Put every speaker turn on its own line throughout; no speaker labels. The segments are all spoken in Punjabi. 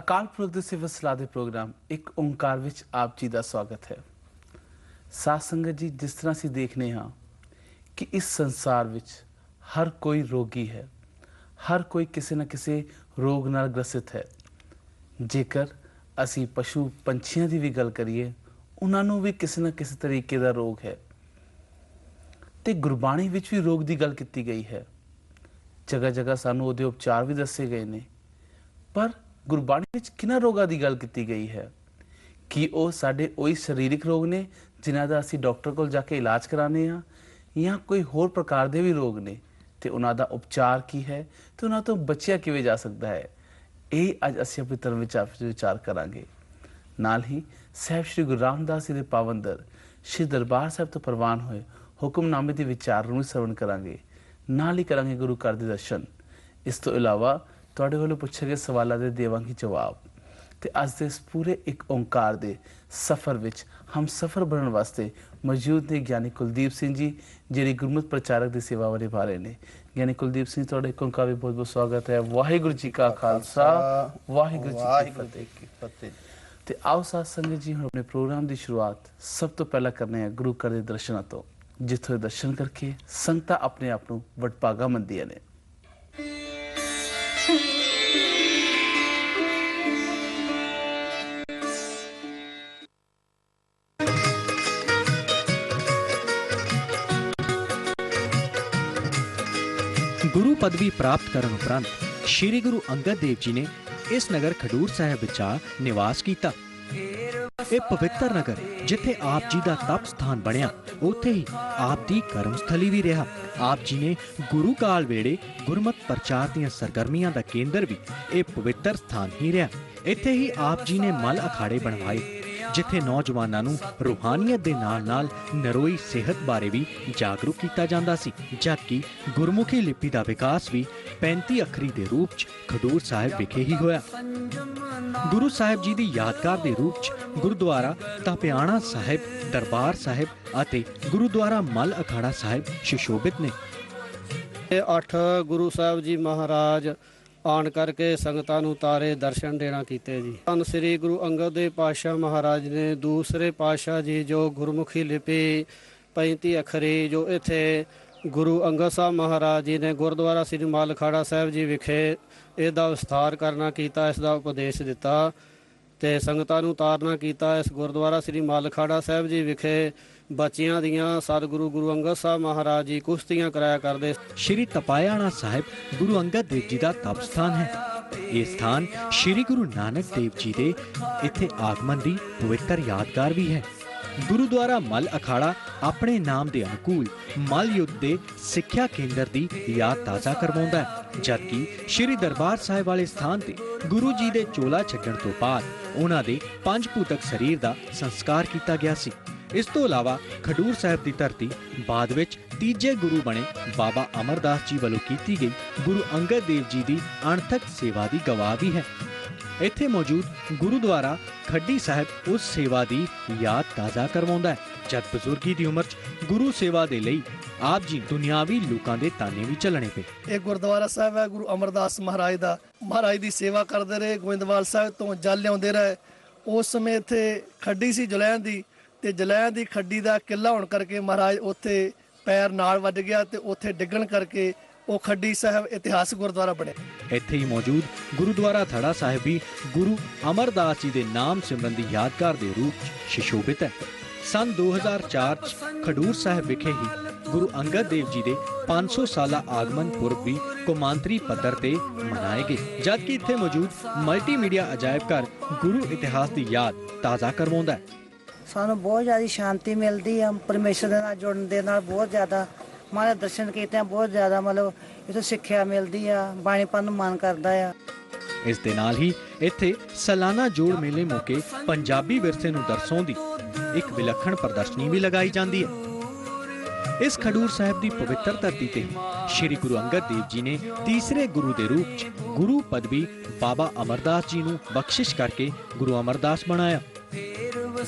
ਅਕਾਲ ਪੁਰਖ ਦੇ ਸਿਵਲ ਸਲਾਹ ਦੇ ਪ੍ਰੋਗਰਾਮ ਇੱਕ ਓੰਕਾਰ ਵਿੱਚ ਆਪ ਜੀ ਦਾ ਸਵਾਗਤ ਹੈ। ਸਾਧ ਸੰਗਤ ਜੀ, ਜਿਸ ਤਰ੍ਹਾਂ ਅਸੀਂ ਦੇਖਨੇ ਹਾਂ ਕਿ ਇਸ ਸੰਸਾਰ ਵਿੱਚ ਹਰ ਕੋਈ ਰੋਗੀ ਹੈ, ਹਰ ਕੋਈ ਕਿਸੇ ਨਾ ਕਿਸੇ ਰੋਗ ਨਾਲ ਗ੍ਰਸਿਤ ਹੈ। ਜੇਕਰ ਅਸੀਂ ਪਸ਼ੂ ਪੰਛੀਆਂ ਦੀ ਵੀ ਗੱਲ ਕਰੀਏ, ਉਹਨਾਂ ਨੂੰ ਵੀ ਕਿਸੇ ਨਾ ਕਿਸੇ ਤਰੀਕੇ ਦਾ ਰੋਗ ਹੈ। ਤੇ ਗੁਰਬਾਣੀ ਵਿੱਚ ਵੀ ਰੋਗ ਦੀ ਗੱਲ ਕੀਤੀ ਗਈ ਹੈ। ਜਗ੍ਹਾ ਜਗ੍ਹਾ ਸਾਨੂੰ ਉਹਦੇ ਉਪਚਾਰ ਵੀ ਦੱਸੇ ਗਏ ਨੇ। ਪਰ ਗੁਰਬਾਣੀ ਵਿੱਚ ਕਿਹਨਾਂ ਰੋਗਾਂ ਦੀ ਗੱਲ ਕੀਤੀ ਗਈ ਹੈ? ਕਿ ਉਹ ਸਾਡੇ ਉਹੀ ਸਰੀਰਕ ਰੋਗ ਨੇ, ਜਿਨ੍ਹਾਂ ਦਾ ਅਸੀਂ ਡਾਕਟਰ ਕੋਲ ਜਾ ਕੇ ਇਲਾਜ ਕਰਾਣੇ ਆ ਜਾਂ ਕੋਈ ਹੋਰ ਪ੍ਰਕਾਰ ਦੇ ਵੀ ਰੋਗ ਨੇ? ਤੇ ਉਹਨਾਂ ਦਾ ਉਪਚਾਰ ਕੀ ਹੈ? ਤੇ ਉਹਨਾਂ ਤੋਂ ਬਚਿਆ ਕਿਵੇਂ ਜਾ ਸਕਦਾ ਹੈ? ਇਹ ਅੱਜ ਅਸੀਂ ਆਪਣੇ ਧਰਮ ਵਿੱਚ ਵਿਚਾਰ ਕਰਾਂਗੇ। ਨਾਲ ਹੀ ਸਹਿਬ ਸ੍ਰੀ ਗੁਰੂ ਰਾਮਦਾਸ ਜੀ ਦੇ ਪਾਵੰਦਰ, ਸ੍ਰੀ ਦਰਬਾਰ ਸਾਹਿਬ ਤੋਂ ਪ੍ਰਵਾਨ ਹੋਏ ਹੁਕਮਨਾਮੇ ਦੇ ਵਿਚਾਰ ਨੂੰ ਸਰਵਣ ਕਰਾਂਗੇ। ਨਾਲ ਹੀ ਕਰਾਂਗੇ ਗੁਰੂ ਘਰ ਦੇ ਦਰਸ਼ਨ। ਇਸ ਤੋਂ ਇਲਾਵਾ ਤੁਹਾਡੇ ਵੱਲੋਂ ਪੁੱਛੇ ਗਏ ਸਵਾਲਾਂ ਦੇ ਦੇਵਾਂਗੇ ਜਵਾਬ। ਤੇ ਅੱਜ ਦੇ ਇਸ ਪੂਰੇ ਇੱਕ ਓੰਕਾਰ ਦੇ ਸਫ਼ਰ ਵਿੱਚ ਹਮ ਸਫ਼ਰ ਬਣਨ ਵਾਸਤੇ ਮੌਜੂਦ ਨੇ ਗਿਆਨੀ ਕੁਲਦੀਪ ਸਿੰਘ ਜੀ ਜਿਹੜੇ ਗੁਰਮਤਿ ਪ੍ਰਚਾਰਕ ਦੀ ਸੇਵਾ ਨਿਭਾ ਰਹੇ ਨੇ। ਗਿਆਨੀ ਕੁਲਦੀਪ ਸਿੰਘ ਤੁਹਾਡੇ ਇੱਕ ਓੰਕਾਰ ਵਿੱਚ ਬਹੁਤ ਬਹੁਤ ਸਵਾਗਤ ਹੈ। ਵਾਹਿਗੁਰੂ ਜੀ ਕਾ ਖਾਲਸਾ। ਵਾਹਿਗੁਰੂ ਜੀ ਕੀ ਫਤਿਹ। ਤੇ ਆਓ ਸਾਧ ਸੰਗਤ ਜੀ ਹੁਣ ਆਪਣੇ ਪ੍ਰੋਗਰਾਮ ਦੀ ਸ਼ੁਰੂਆਤ ਸਭ ਤੋਂ ਪਹਿਲਾਂ ਕਰਨੇ ਹੈ ਗੁਰੂ ਘਰ ਦੇ ਦਰਸ਼ਨਾਂ ਤੋਂ। ਜਿੱਥੇ ਦਰਸ਼ਨ ਕਰਕੇ ਸੰਗਤਾਂ ਆਪਣੇ ਆਪ ਨੂੰ ਵਡਭਾਗਾ ਮੰਨਦੀਆਂ ਨੇ।
ਗੁਰੂ ਪਦਵੀ ਪ੍ਰਾਪਤ ਕਰਨ ਉਪਰੰਤ ਸ੍ਰੀ ਗੁਰੂ ਅੰਗਦ ਦੇਵ ਜੀ ਨੇ ਇਸ ਨਗਰ ਖਡੂਰ ਸਾਹਿਬ ਵਿੱਚ ਨਿਵਾਸ ਕੀਤਾ। ਇਹ ਪਵਿੱਤਰ ਨਗਰ, ਜਿੱਥੇ ਆਪ ਜੀ ਦਾ ਤਪ ਸਥਾਨ ਬਣਿਆ, ਉੱਥੇ ਹੀ ਆਪ ਦੀ ਕਰਮ ਸਥਲੀ ਵੀ ਰਿਹਾ। ਆਪ ਜੀ ਨੇ ਗੁਰੂ ਕਾਲ ਵੇਲੇ ਗੁਰਮਤ ਪ੍ਰਚਾਰ ਦੀਆਂ ਸਰਗਰਮੀਆਂ ਦਾ ਕੇਂਦਰ ਵੀ ਇਹ ਪਵਿੱਤਰ ਸਥਾਨ ਹੀ ਰਿਹਾ। ਇੱਥੇ ਹੀ ਆਪ ਜੀ ਨੇ ਮਲ ਅਖਾੜੇ ਬਣਵਾਏ। ਜਿੱਥੇ ਨੌਜਵਾਨਾਂ ਨੂੰ ਰੂਹਾਨੀਅਤ ਦੇ ਨਾਲ-ਨਾਲ ਨਰੋਈ ਸਿਹਤ ਬਾਰੇ ਵੀ ਜਾਗਰੂਕ ਕੀਤਾ ਜਾਂਦਾ ਸੀ, ਜਦਕਿ ਗੁਰਮੁਖੀ ਲਿਪੀ ਦਾ ਵਿਕਾਸ ਵੀ 35 ਅੱਖਰੀ ਦੇ ਰੂਪ 'ਚ ਖਡੂਰ ਸਾਹਿਬ ਵਿਖੇ ਹੀ ਹੋਇਆ। ਗੁਰੂ ਸਾਹਿਬ ਜੀ ਦੀ ਯਾਦਗਾਰ ਦੇ ਰੂਪ 'ਚ ਗੁਰਦੁਆਰਾ ਤਾਪਿਆਣਾ ਸਾਹਿਬ, ਦਰਬਾਰ ਸਾਹਿਬ ਅਤੇ ਗੁਰਦੁਆਰਾ ਮਲ ਅਖਾੜਾ ਸਾਹਿਬ ਸ਼ਿਸ਼ੋਭਿਤ ਨੇ।
ਇਹ ਅੱਠ ਗੁਰੂ ਸਾਹਿਬ ਜੀ ਮਹਾਰਾਜ ਆਣ ਕਰਕੇ ਸੰਗਤਾਂ ਨੂੰ ਤਾਰੇ ਦਰਸ਼ਨ ਦੇਣਾ ਕੀਤੇ ਜੀ। ਧੰਨ ਸ੍ਰੀ ਗੁਰੂ ਅੰਗਦ ਦੇਵ ਪਾਤਸ਼ਾਹ ਮਹਾਰਾਜ ਨੇ ਦੂਸਰੇ ਪਾਤਸ਼ਾਹ ਜੀ ਜੋ ਗੁਰਮੁਖੀ ਲਿਪੀ 35 ਅੱਖਰੀ ਜੋ ਇੱਥੇ ਗੁਰੂ ਅੰਗਦ ਸਾਹਿਬ ਮਹਾਰਾਜ ਜੀ ਨੇ ਗੁਰਦੁਆਰਾ ਸ੍ਰੀ ਮਾਲਖਾੜਾ ਸਾਹਿਬ ਜੀ ਵਿਖੇ ਇਹਦਾ ਵਿਸਥਾਰ ਕਰਨਾ ਕੀਤਾ ਇਸ ਦਾ ਉਪਦੇਸ਼ ਦਿੱਤਾ। ਤੇ ਸੰਗਤਾਂ ਨੂੰ ਤਾਰਨਾ ਕੀਤਾ ਇਸ ਗੁਰਦੁਆਰਾ ਸ੍ਰੀ ਮਾਲਖਾੜਾ ਸਾਹਿਬ ਜੀ ਵਿਖੇ ਬੱਚਿਆਂ ਦੀਆਂ ਸਤਿਗੁਰੂ ਗੁਰੂ ਅੰਗਦ ਸਾਹਿਬ ਮਹਾਰਾਜ ਜੀ ਕੁਸ਼ਤੀਆਂ ਕਰਾਇਆ ਕਰਦੇ
ਸ਼੍ਰੀ ਤਪਾਇਆਣਾ ਸਾਹਿਬ ਗੁਰੂ ਅੰਗਦ ਦੇਵ ਜੀ ਦਾ ਤਪ ਸਥਾਨ ਹੈ। ਇਹ ਸਥਾਨ ਸ਼੍ਰੀ ਗੁਰੂ ਨਾਨਕ ਦੇਵ ਜੀ ਦੇ ਇੱਥੇ ਆਗਮਨ ਦੀ ਪਵਿੱਤਰ ਯਾਦਗਾਰ ਵੀ ਹੈ। ਗੁਰਦੁਆਰਾ ਮਲ ਅਖਾੜਾ ਆਪਣੇ ਨਾਮ ਦੇ ਅਨੁਕੂਲ ਮਲ ਯੁੱਧ ਦੇ ਸਿੱਖਿਆ ਕੇਂਦਰ ਦੀ ਯਾਦ ਤਾਜ਼ਾ ਕਰਵਾਉਂਦਾ ਹੈ। ਜਦਕਿ ਸ਼੍ਰੀ ਦਰਬਾਰ ਸਾਹਿਬ ਵਾਲੇ ਸਥਾਨ ਤੇ ਗੁਰੂ ਜੀ ਦੇ ਚੋਲਾ ਛੱਡਣ ਤੋਂ ਬਾਅਦ ਉਹਨਾਂ ਦੇ ਪੰਜ ਭੂਤਕ ਸਰੀਰ ਦਾ ਸੰਸਕਾਰ ਕੀਤਾ ਗਿਆ ਸੀ। ਇਸ ਤੋਂ ਇਲਾਵਾ ਖਡੂਰ ਸਾਹਿਬ ਦੀ ਧਰਤੀ ਬਾਅਦ ਵਿੱਚ ਤੀਜੇ ਗੁਰੂ ਬਣੇ ਬਾਬਾ ਅਮਰਦਾਸ ਜੀ ਵੱਲੋਂ ਕੀਤੀ ਗਈ ਗੁਰੂ ਅੰਗਦ ਦੇਵ ਜੀ ਦੀ ਅਣਥਕ ਸੇਵਾ ਦੀ ਗਵਾਹ ਵੀ ਹੈ। ਇੱਥੇ ਮੌਜੂਦ ਗੁਰਦੁਆਰਾ ਖੱਡੀ ਸਾਹਿਬ ਉਸ ਸੇਵਾ ਦੀ ਯਾਦ ਤਾਜ਼ਾ ਕਰਵਾਉਂਦਾ ਹੈ। ਜਦ ਬਜ਼ੁਰਗੀ ਦੀ ਉਮਰ 'ਚ ਗੁਰੂ ਸੇਵਾ ਦੇ ਲਈ ਆਪ ਜੀ ਦੁਨਿਆਵੀ ਲੋਕਾਂ ਦੇ ਤਾਨੇ ਵੀ ਚੱਲਣੇ ਪਏ।
ਇਹ ਗੁਰਦੁਆਰਾ ਸਾਹਿਬ ਹੈ, ਗੁਰੂ ਅਮਰਦਾਸ ਮਹਾਰਾਜ ਦਾ। ਮਹਾਰਾਜ ਦੀ ਸੇਵਾ ਕਰਦੇ ਰਹੇ, ਗੋਇੰਦਵਾਲ ਸਾਹਿਬ ਤੋਂ ਜਲ ਲਿਆਉਂਦੇ ਰਹੇ। ਉਸ ਸਮੇਂ ਇੱਥੇ ਖੱਡੀ ਸੀ ਜਲੈਨ ਦੀ ਤੇ ਜਲੈਨ ਦੀ ਖੱਡੀ ਦਾ ਕਿਲਾ ਹੋਣ ਕਰਕੇ ਮਹਾਰਾਜ ਉੱਥੇ ਪੈਰ ਨਾਲ ਵੱਜ ਗਿਆ ਤੇ ਉੱਥੇ ਡਿੱਗਣ ਕਰਕੇ ਉਹ ਖੱਡੀ ਸਾਹਿਬ ਇਤਿਹਾਸਕ ਗੁਰਦੁਆਰਾ ਬਣਿਆ।
ਇੱਥੇ ਹੀ ਮੌਜੂਦ ਗੁਰਦੁਆਰਾ ਥੜਾ ਸਾਹਿਬ ਵੀ ਗੁਰੂ ਅਮਰਦਾਸ ਜੀ ਦੇ ਨਾਮ ਸਿਮਰਨ ਦੀ ਯਾਦਗਾਰ ਦੇ ਰੂਪ ਸ਼ਿਸ਼ੋਭਿਤ ਹੈ। ਸਨ 2004 'ਚ ਖਡੂਰ ਸਾਹਿਬ ਵਿਖੇ ਹੀ ਗੁਰੂ ਅੰਗਦ ਦੇਵ ਜੀ ਦੇ 500 ਸਾਲਾ ਆਗਮਨ ਪੁਰਬ ਵੀ ਕੌਮਾਂਤਰੀ ਪੱਧਰ ਤੇ ਮਨਾਏ ਗਏ। ਜਦਕਿ ਇੱਥੇ ਮੌਜੂਦ ਮਲਟੀਮੀਡੀਆ ਅਜਾਇਬ ਘਰ ਗੁਰੂ ਇਤਿਹਾਸ ਦੀ ਯਾਦ ਤਾਜ਼ਾ ਕਰਵਾਉਂਦਾ ਹੈ।
ਸਾਨੂੰ ਬਹੁਤ ਜ਼ਿਆਦਾ ਸ਼ਾਂਤੀ ਮਿਲਦੀ ਆ ਪਰਮੇਸ਼ਰ ਦੇ ਨਾਲ ਜੁੜਨ ਦੇ ਨਾਲ ਬਹੁਤ ਜ਼ਿਆਦਾ ਮਾਰੇ ਦਰਸ਼ਨ ਕੀਤੇ ਬਹੁਤ ਜ਼ਿਆਦਾ ਮਤਲਬ ਇਥੋਂ ਸਿੱਖਿਆ ਮਿਲਦੀ ਆ, ਬਾਣੀ ਪੜ੍ਹਨ ਨੂੰ ਮਨ ਕਰਦਾ ਆ।
ਇਸ ਦੇ ਨਾਲ ਹੀ ਇੱਥੇ ਸਾਲਾਨਾ ਜੋੜ ਮੇਲੇ ਮੌਕੇ ਪੰਜਾਬੀ ਵਿਰਸੇ ਨੂੰ ਦਰਸਾਉਂਦੀ ਇੱਕ ਵਿਲੱਖਣ ਪ੍ਰਦਰਸ਼ਨੀ ਵੀ ਲਗਾਈ ਜਾਂਦੀ ਹੈ। ਇਸ ਖਡੂਰ ਸਾਹਿਬ ਦੀ ਪਵਿੱਤਰ ਧਰਤੀ ਤੇ ਸ੍ਰੀ ਗੁਰੂ ਅੰਗਦ ਦੇਵ ਜੀ ਨੇ ਤੀਸਰੇ ਗੁਰੂ ਦੇ ਰੂਪ 'ਚ ਗੁਰੂ ਪਦਵੀ ਬਾਬਾ ਅਮਰਦਾਸ ਜੀ ਨੂੰ ਬਖਸ਼ਿਸ਼ ਕਰਕੇ ਗੁਰੂ ਅਮਰਦਾਸ ਬਣਾਇਆ।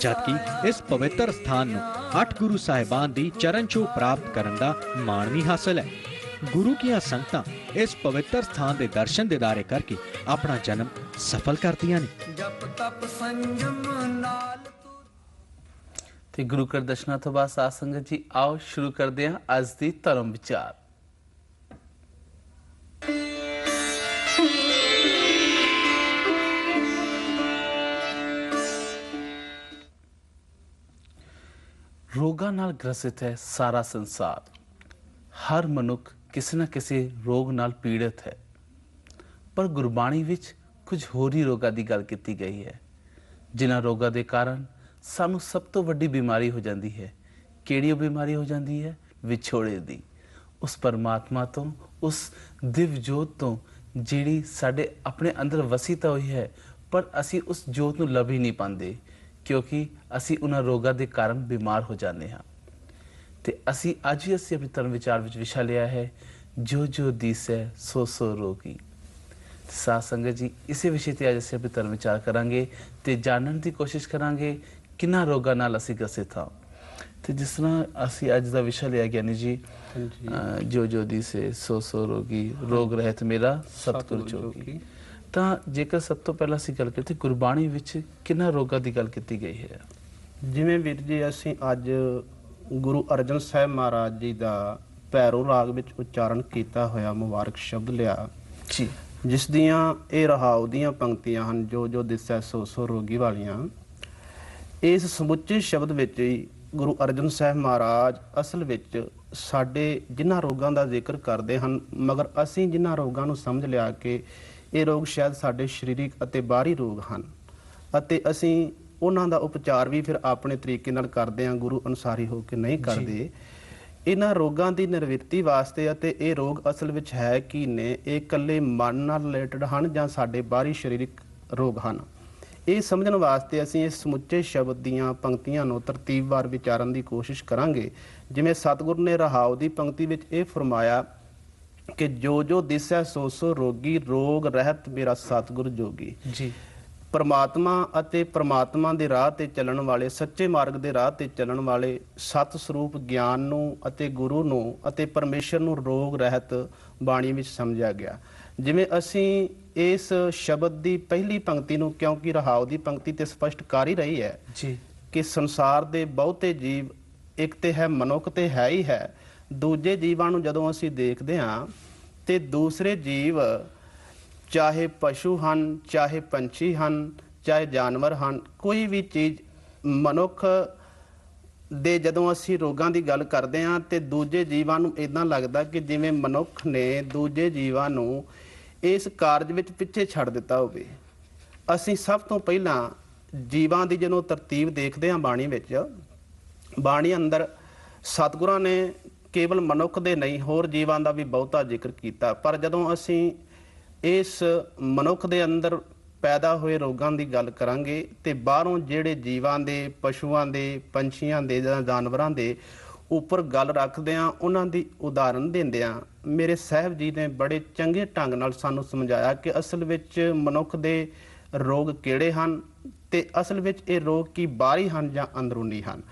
ਜਦਕਿ ਇਸ ਪਵਿੱਤਰ ਸਥਾਨ ਨੂੰ ਅੱਠ ਗੁਰੂ ਸਾਹਿਬਾਨ ਦੀ ਚਰਨ ਛੋਹ ਪ੍ਰਾਪਤ ਕਰਨ ਦਾ ਮਾਣ ਵੀ ਹਾਸਲ ਹੈ। ਗੁਰੂ ਕੀਆਂ ਸੰਗਤਾਂ ਇਸ ਪਵਿੱਤਰ ਸਥਾਨ ਦੇ ਦਰਸ਼ਨ ਦਿਦਾਰੇ ਕਰਕੇ ਆਪਣਾ ਜਨਮ ਸਫਲ ਕਰਦੀਆਂ ਨੇ।
ਜਪ ਤਪ ਸੰਜਮ ਨਾਲ ਤੇ
ਗੁਰੂ ਘਰ ਦਰਸ਼ਨਾਂ ਤੋਂ ਬਾਅਦ ਸਾਧ ਸੰਗਤ ਜੀ, ਆਓ ਸ਼ੁਰੂ ਕਰਦੇ ਹਾਂ ਅੱਜ ਦੀ ਧਰਮ ਵਿਚਾਰ। ਰੋਗਾਂ ਨਾਲ ਗ੍ਰਸਿਤ ਹੈ ਸਾਰਾ ਸੰਸਾਰ। ਹਰ ਮਨੁੱਖ ਕਿਸੇ ਨਾ ਕਿਸੇ ਰੋਗ ਨਾਲ ਪੀੜਤ ਹੈ। ਪਰ ਗੁਰਬਾਣੀ ਵਿੱਚ ਕੁਝ ਹੋਰ ਹੀ ਰੋਗਾਂ ਦੀ ਗੱਲ ਕੀਤੀ ਗਈ ਹੈ, ਜਿਨ੍ਹਾਂ ਰੋਗਾਂ ਦੇ ਕਾਰਨ ਸਾਨੂੰ ਸਭ ਤੋਂ ਵੱਡੀ ਬਿਮਾਰੀ ਹੋ ਜਾਂਦੀ ਹੈ। ਕਿਹੜੀ ਉਹ ਬਿਮਾਰੀ ਹੋ ਜਾਂਦੀ ਹੈ? ਵਿਛੋੜੇ ਦੀ। ਉਸ ਪਰਮਾਤਮਾ ਤੋਂ, ਉਸ ਦਿਵ ਜੋਤ ਤੋਂ, ਜਿਹੜੀ ਸਾਡੇ ਆਪਣੇ ਅੰਦਰ ਵਸੀਤਾ ਹੋਈ ਹੈ, ਪਰ ਅਸੀਂ ਉਸ ਜੋਤ ਨੂੰ ਲੱਭ ਹੀ ਨਹੀਂ ਪਾਉਂਦੇ। ਕਿਉਂਕਿ ਅਸੀਂ ਉਹਨਾਂ ਰੋਗਾਂ ਦੇ ਕਾਰਨ ਬਿਮਾਰ ਹੋ ਜਾਂਦੇ ਹਾਂ। ਤੇ ਅਸੀਂ ਅੱਜ ਵੀ ਅਸੀਂ ਆਪਣੇ ਧਰਮ ਵਿਚਾਰ ਵਿੱਚ ਵਿਸ਼ਾ ਲਿਆ ਹੈ ਜੋ ਜੋ ਦਿਸੈ ਸੋ ਸੋ ਰੋਗੀ। ਸਾਧ ਸੰਗਤ ਜੀ ਇਸੇ ਵਿਸ਼ੇ ਤੇ ਅੱਜ ਅਸੀਂ ਆਪਣੇ ਧਰਮ ਵਿਚਾਰ ਕਰਾਂਗੇ ਤੇ ਜਾਣਨ ਦੀ ਕੋਸ਼ਿਸ਼ ਕਰਾਂਗੇ ਕਿੰਨਾ ਰੋਗਾਂ ਨਾਲ ਅਸੀਂ ਗ੍ਰਸਿਤ ਹਾਂ। ਤੇ ਜਿਸ ਤਰ੍ਹਾਂ ਅਸੀਂ ਅੱਜ ਦਾ ਵਿਸ਼ਾ ਲਿਆ ਗਿਆਨੀ ਜੀ ਅਹ, ਜੋ ਜੋ ਦਿਸੈ ਸੋ ਸੋ ਰੋਗੀ ਰੋਗ ਰਹਿਤ ਮੇਰਾ ਸਤਿਗੁਰ ਜੋਗੀ। ਤਾਂ ਜੇਕਰ ਸਭ ਤੋਂ ਪਹਿਲਾਂ ਅਸੀਂ ਗੱਲ ਕਰੀਏ ਤੇ ਗੁਰਬਾਣੀ ਵਿੱਚ ਕਿੰਨਾ ਰੋਗਾਂ ਦੀ ਗੱਲ ਕੀਤੀ ਗਈ ਹੈ?
ਜਿਵੇਂ ਵੀਰ ਜੀ ਅਸੀਂ ਅੱਜ ਗੁਰੂ ਅਰਜਨ ਸਾਹਿਬ ਮਹਾਰਾਜ ਜੀ ਦਾ ਪੈਰੋ ਰਾਗ ਵਿੱਚ ਉਚਾਰਨ ਕੀਤਾ ਹੋਇਆ ਮੁਬਾਰਕ ਸ਼ਬਦ ਲਿਆ।
ਜੀ।
ਜਿਸ ਦੀਆਂ ਇਹ ਰਹਾਉ ਦੀਆਂ ਪੰਕਤੀਆਂ ਹਨ ਜੋ ਜੋ ਦਿਸੈ ਸੋ ਸੋ ਰੋਗੀ ਵਾਲੀਆਂ। ਇਸ ਸਮੁੱਚੇ ਸ਼ਬਦ ਵਿੱਚ ਹੀ ਗੁਰੂ ਅਰਜਨ ਸਾਹਿਬ ਮਹਾਰਾਜ ਅਸਲ ਵਿੱਚ ਸਾਡੇ ਜਿਨ੍ਹਾਂ ਰੋਗਾਂ ਦਾ ਜ਼ਿਕਰ ਕਰਦੇ ਹਨ ਮਗਰ ਅਸੀਂ ਜਿਨ੍ਹਾਂ ਰੋਗਾਂ ਨੂੰ ਸਮਝ ਲਿਆ ਕਿ ਇਹ ਰੋਗ ਸ਼ਾਇਦ ਸਾਡੇ ਸਰੀਰਕ ਅਤੇ ਬਾਹਰੀ ਰੋਗ ਹਨ। ਅਤੇ ਅਸੀਂ ਉਹਨਾਂ ਦਾ ਉਪਚਾਰ ਵੀ ਫਿਰ ਆਪਣੇ ਤਰੀਕੇ ਨਾਲ ਕਰਦੇ ਹਾਂ ਗੁਰੂ ਅਨੁਸਾਰੀ ਹੋ ਕੇ ਨਹੀਂ ਕਰਦੇ। ਇਹਨਾਂ ਰੋਗਾਂ ਦੀ ਨਿਵਰਤੀ ਵਾਸਤੇ ਅਤੇ ਇਹ ਰੋਗ ਅਸਲ ਵਿੱਚ ਹੈ ਕੀ ਨੇ ਇਹ ਇਕੱਲੇ ਮਨ ਨਾਲ ਰਿਲੇਟਡ ਹਨ ਜਾਂ ਸਾਡੇ ਬਾਹਰੀ ਸਰੀਰਕ ਰੋਗ ਹਨ? ਇਹ ਸਮਝਣ ਵਾਸਤੇ ਅਸੀਂ ਇਸ ਸਮੁੱਚੇ ਸ਼ਬਦ ਦੀਆਂ ਪੰਕਤੀਆਂ ਨੂੰ ਤਰਤੀਬਵਾਰ ਵਿਚਾਰਨ ਦੀ ਕੋਸ਼ਿਸ਼ ਕਰਾਂਗੇ। ਜਿਵੇਂ ਸਤਿਗੁਰੂ ਨੇ ਰਹਾਉ ਦੀ ਪੰਕਤੀ ਵਿੱਚ ਇਹ ਫਰਮਾਇਆ ਕਿ ਜੋ ਜੋ ਦਿਸੈ ਸੋ ਸੋ ਰੋਗੀ ਰੋਗ ਰਹਿਤ ਮੇਰਾ ਸਤਿਗੁਰ ਜੋਗੀ।
ਜੀ।
ਪਰਮਾਤਮਾ ਅਤੇ ਪਰਮਾਤਮਾ ਦੇ ਰਾਹ ਤੇ ਚੱਲਣ ਵਾਲੇ ਸੱਚੇ ਮਾਰਗ ਦੇ ਰਾਹ ਤੇ ਚੱਲਣ ਵਾਲੇ ਸਤ ਸਰੂਪ ਗਿਆਨ ਨੂੰ ਅਤੇ ਗੁਰੂ ਨੂੰ ਅਤੇ ਪਰਮੇਸ਼ਰ ਨੂੰ ਰੋਗ ਰਹਿਤ ਬਾਣੀ ਵਿੱਚ ਸਮਝਿਆ ਗਿਆ। ਜਿਵੇਂ ਅਸੀਂ ਇਸ ਸ਼ਬਦ ਦੀ ਪਹਿਲੀ ਪੰਕਤੀ ਨੂੰ ਕਿਉਂਕਿ ਰਹਾਉ ਦੀ ਪੰਕਤੀ ਤੇ ਸਪਸ਼ਟ ਕਰ ਹੀ ਰਹੀ ਹੈ
ਜੀ।
ਕਿ ਸੰਸਾਰ ਦੇ ਬਹੁਤੇ ਜੀਵ ਇੱਕ ਤੇ ਹੈ ਮਨੁੱਖ ਤੇ ਹੈ ਹੀ ਹੈ। ਦੂਜੇ ਜੀਵਾਂ ਨੂੰ ਜਦੋਂ ਅਸੀਂ ਦੇਖਦੇ ਹਾਂ ਤੇ ਦੂਸਰੇ ਜੀਵ ਚਾਹੇ ਪਸ਼ੂ ਹਨ, ਚਾਹੇ ਪੰਛੀ ਹਨ, ਚਾਹੇ ਜਾਨਵਰ ਹਨ, ਕੋਈ ਵੀ ਚੀਜ਼ ਮਨੁੱਖ ਦੇ ਜਦੋਂ ਅਸੀਂ ਰੋਗਾਂ ਦੀ ਗੱਲ ਕਰਦੇ ਹਾਂ ਤੇ ਦੂਜੇ ਜੀਵਾਂ ਨੂੰ ਇਦਾਂ ਲੱਗਦਾ ਕਿ ਜਿਵੇਂ ਮਨੁੱਖ ਨੇ ਦੂਜੇ ਜੀਵਾਂ ਨੂੰ ਇਸ ਕਾਰਜ ਵਿੱਚ ਪਿੱਛੇ ਛੱਡ ਦਿੱਤਾ ਹੋਵੇ। ਅਸੀਂ ਸਭ ਤੋਂ ਪਹਿਲਾਂ ਜੀਵਾਂ ਦੀ ਜਦੋਂ ਤਰਤੀਬ ਦੇਖਦੇ ਹਾਂ ਬਾਣੀ ਵਿੱਚ, ਬਾਣੀ ਅੰਦਰ ਸਤਿਗੁਰਾਂ ਨੇ ਕੇਵਲ ਮਨੁੱਖ ਦੇ ਨਹੀਂ, ਹੋਰ ਜੀਵਾਂ ਦਾ ਵੀ ਬਹੁਤਾ ਜ਼ਿਕਰ ਕੀਤਾ। ਪਰ ਜਦੋਂ ਅਸੀਂ ਇਸ ਮਨੁੱਖ ਦੇ ਅੰਦਰ ਪੈਦਾ ਹੋਏ ਰੋਗਾਂ ਦੀ ਗੱਲ ਕਰਾਂਗੇ, ਤੇ ਬਾਹਰੋਂ ਜਿਹੜੇ ਜੀਵਾਂ ਦੇ, ਪਸ਼ੂਆਂ ਦੇ, ਪੰਛੀਆਂ ਦੇ ਜਾਂ ਜਾਨਵਰਾਂ ਦੇ ਉੱਪਰ ਗੱਲ ਰੱਖਦੇ ਆ ਉਹਨਾਂ ਦੀ ਉਦਾਹਰਨ ਦਿੰਦੇ ਆ ਮੇਰੇ ਸਾਹਿਬ ਜੀ ਨੇ ਬੜੇ ਚੰਗੇ ਢੰਗ ਨਾਲ ਸਾਨੂੰ ਸਮਝਾਇਆ ਕਿ ਅਸਲ ਵਿੱਚ ਮਨੁੱਖ ਦੇ ਰੋਗ ਕਿਹੜੇ ਹਨ ਤੇ ਅਸਲ ਵਿੱਚ ਇਹ ਰੋਗ ਕੀ ਬਾਹਰੀ ਹਨ ਜਾਂ ਅੰਦਰੂਨੀ ਹਨ।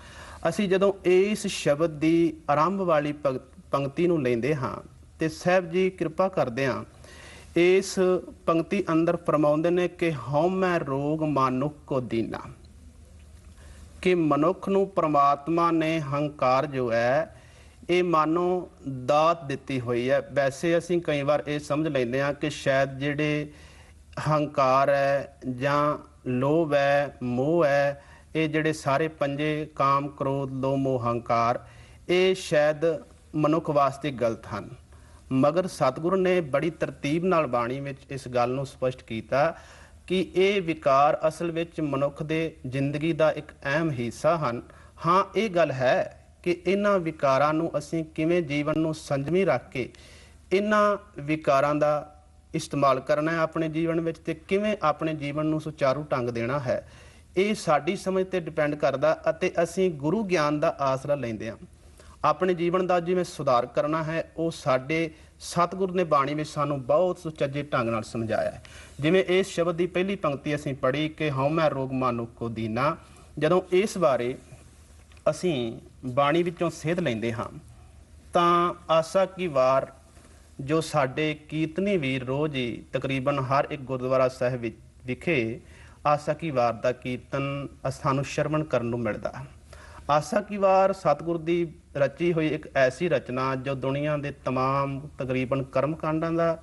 ਅਸੀਂ ਜਦੋਂ ਇਸ ਸ਼ਬਦ ਦੀ ਆਰੰਭ ਵਾਲੀ ਪੰਕ- ਪੰਕਤੀ ਨੂੰ ਲੈਂਦੇ ਹਾਂ ਤੇ ਸਾਹਿਬ ਜੀ ਕਿਰਪਾ ਕਰਦੇ ਹਾਂ, ਇਸ ਪੰਕਤੀ ਅੰਦਰ ਫਰਮਾਉਂਦੇ ਨੇ ਕਿ ਹਉਮੈ ਰੋਗ ਮਾਨੁਖ ਕੋ ਦੀਨਾ। ਕਿ ਮਨੁੱਖ ਨੂੰ ਪ੍ਰਮਾਤਮਾ ਨੇ ਹੰਕਾਰ ਜੋ ਹੈ, ਇਹ ਮਾਨੋ ਦਾਤ ਦਿੱਤੀ ਹੋਈ ਹੈ। ਵੈਸੇ ਅਸੀਂ ਕਈ ਵਾਰ ਇਹ ਸਮਝ ਲੈਂਦੇ ਹਾਂ ਕਿ ਸ਼ਾਇਦ ਜਿਹੜੇ ਹੰਕਾਰ ਹੈ ਜਾਂ ਲੋਭ ਹੈ, ਮੋਹ ਹੈ ਇਹ ਜਿਹੜੇ ਸਾਰੇ ਪੰਜੇ ਕਾਮ, ਕ੍ਰੋਧ, ਲੋਭ, ਮੋਹ, ਹੰਕਾਰ, ਇਹ ਸ਼ਾਇਦ ਮਨੁੱਖ ਵਾਸਤੇ ਗਲਤ ਹਨ। ਮਗਰ ਸਤਿਗੁਰ ਨੇ ਬੜੀ ਤਰਤੀਬ ਨਾਲ ਬਾਣੀ ਵਿੱਚ ਇਸ ਗੱਲ ਨੂੰ ਸਪਸ਼ਟ ਕੀਤਾ ਕਿ ਇਹ ਵਿਕਾਰ ਅਸਲ ਵਿੱਚ ਮਨੁੱਖ ਦੇ ਜ਼ਿੰਦਗੀ ਦਾ ਇੱਕ ਅਹਿਮ ਹਿੱਸਾ ਹਨ। ਹਾਂ, ਇਹ ਗੱਲ ਹੈ ਕਿ ਇਹਨਾਂ ਵਿਕਾਰਾਂ ਨੂੰ ਅਸੀਂ ਕਿਵੇਂ ਜੀਵਨ ਨੂੰ ਸੰਜਮੀ ਰੱਖ ਕੇ ਇਹਨਾਂ ਵਿਕਾਰਾਂ ਦਾ ਇਸਤੇਮਾਲ ਕਰਨਾ ਹੈ ਆਪਣੇ ਜੀਵਨ ਵਿੱਚ ਤੇ ਕਿਵੇਂ ਆਪਣੇ ਜੀਵਨ ਨੂੰ ਸੁਚਾਰੂ ਢੰਗ ਦੇਣਾ ਹੈ। ਇਹ ਸਾਡੀ ਸਮਝ ਤੇ ਡਿਪੈਂਡ ਕਰਦਾ ਅਤੇ ਅਸੀਂ ਗੁਰੂ ਗਿਆਨ ਦਾ ਆਸਰਾ ਲੈਂਦੇ ਹਾਂ। ਆਪਣੇ ਜੀਵਨ ਦਾ ਜਿਵੇਂ ਸੁਧਾਰ ਕਰਨਾ ਹੈ, ਉਹ ਸਾਡੇ ਸਤਿਗੁਰ ਨੇ ਬਾਣੀ ਵਿੱਚ ਸਾਨੂੰ ਬਹੁਤ ਸੁਚੱਜੇ ਢੰਗ ਨਾਲ ਸਮਝਾਇਆ ਹੈ। ਜਿਵੇਂ ਇਸ ਸ਼ਬਦ ਦੀ ਪਹਿਲੀ ਪੰਕਤੀ ਅਸੀਂ ਪੜ੍ਹੀ ਕਿ ਹਉਮੈ ਰੋਗ ਮਾਨੁਖ ਕੋ ਦੀਨਾ। ਜਦੋਂ ਇਸ ਬਾਰੇ ਅਸੀਂ ਬਾਣੀ ਵਿੱਚੋਂ ਸੇਧ ਲੈਂਦੇ ਹਾਂ, ਤਾਂ ਆਸਾ ਕੀ ਵਾਰ ਜੋ ਸਾਡੇ ਕੀਰਤਨੀ ਵੀਰ ਰੋਜ਼ ਹੀ ਤਕਰੀਬਨ ਹਰ ਇੱਕ ਗੁਰਦੁਆਰਾ ਸਾਹਿਬ ਵਿੱਚ ਵਿਖੇ ਆਸਾ ਕੀ ਵਾਰ ਦਾ ਕੀਰਤਨ ਸਾਨੂੰ ਸ਼ਰਵਣ ਕਰਨ ਨੂੰ ਮਿਲਦਾ ਆਸਾ ਕੀ ਵਾਰ ਸਤਿਗੁਰ ਦੀ ਰਚੀ ਹੋਈ ਇੱਕ ਐਸੀ ਰਚਨਾ ਜੋ ਦੁਨੀਆ ਦੇ तमाम ਤਕਰੀਬਨ ਕਰਮ ਕਾਂਡਾਂ ਦਾ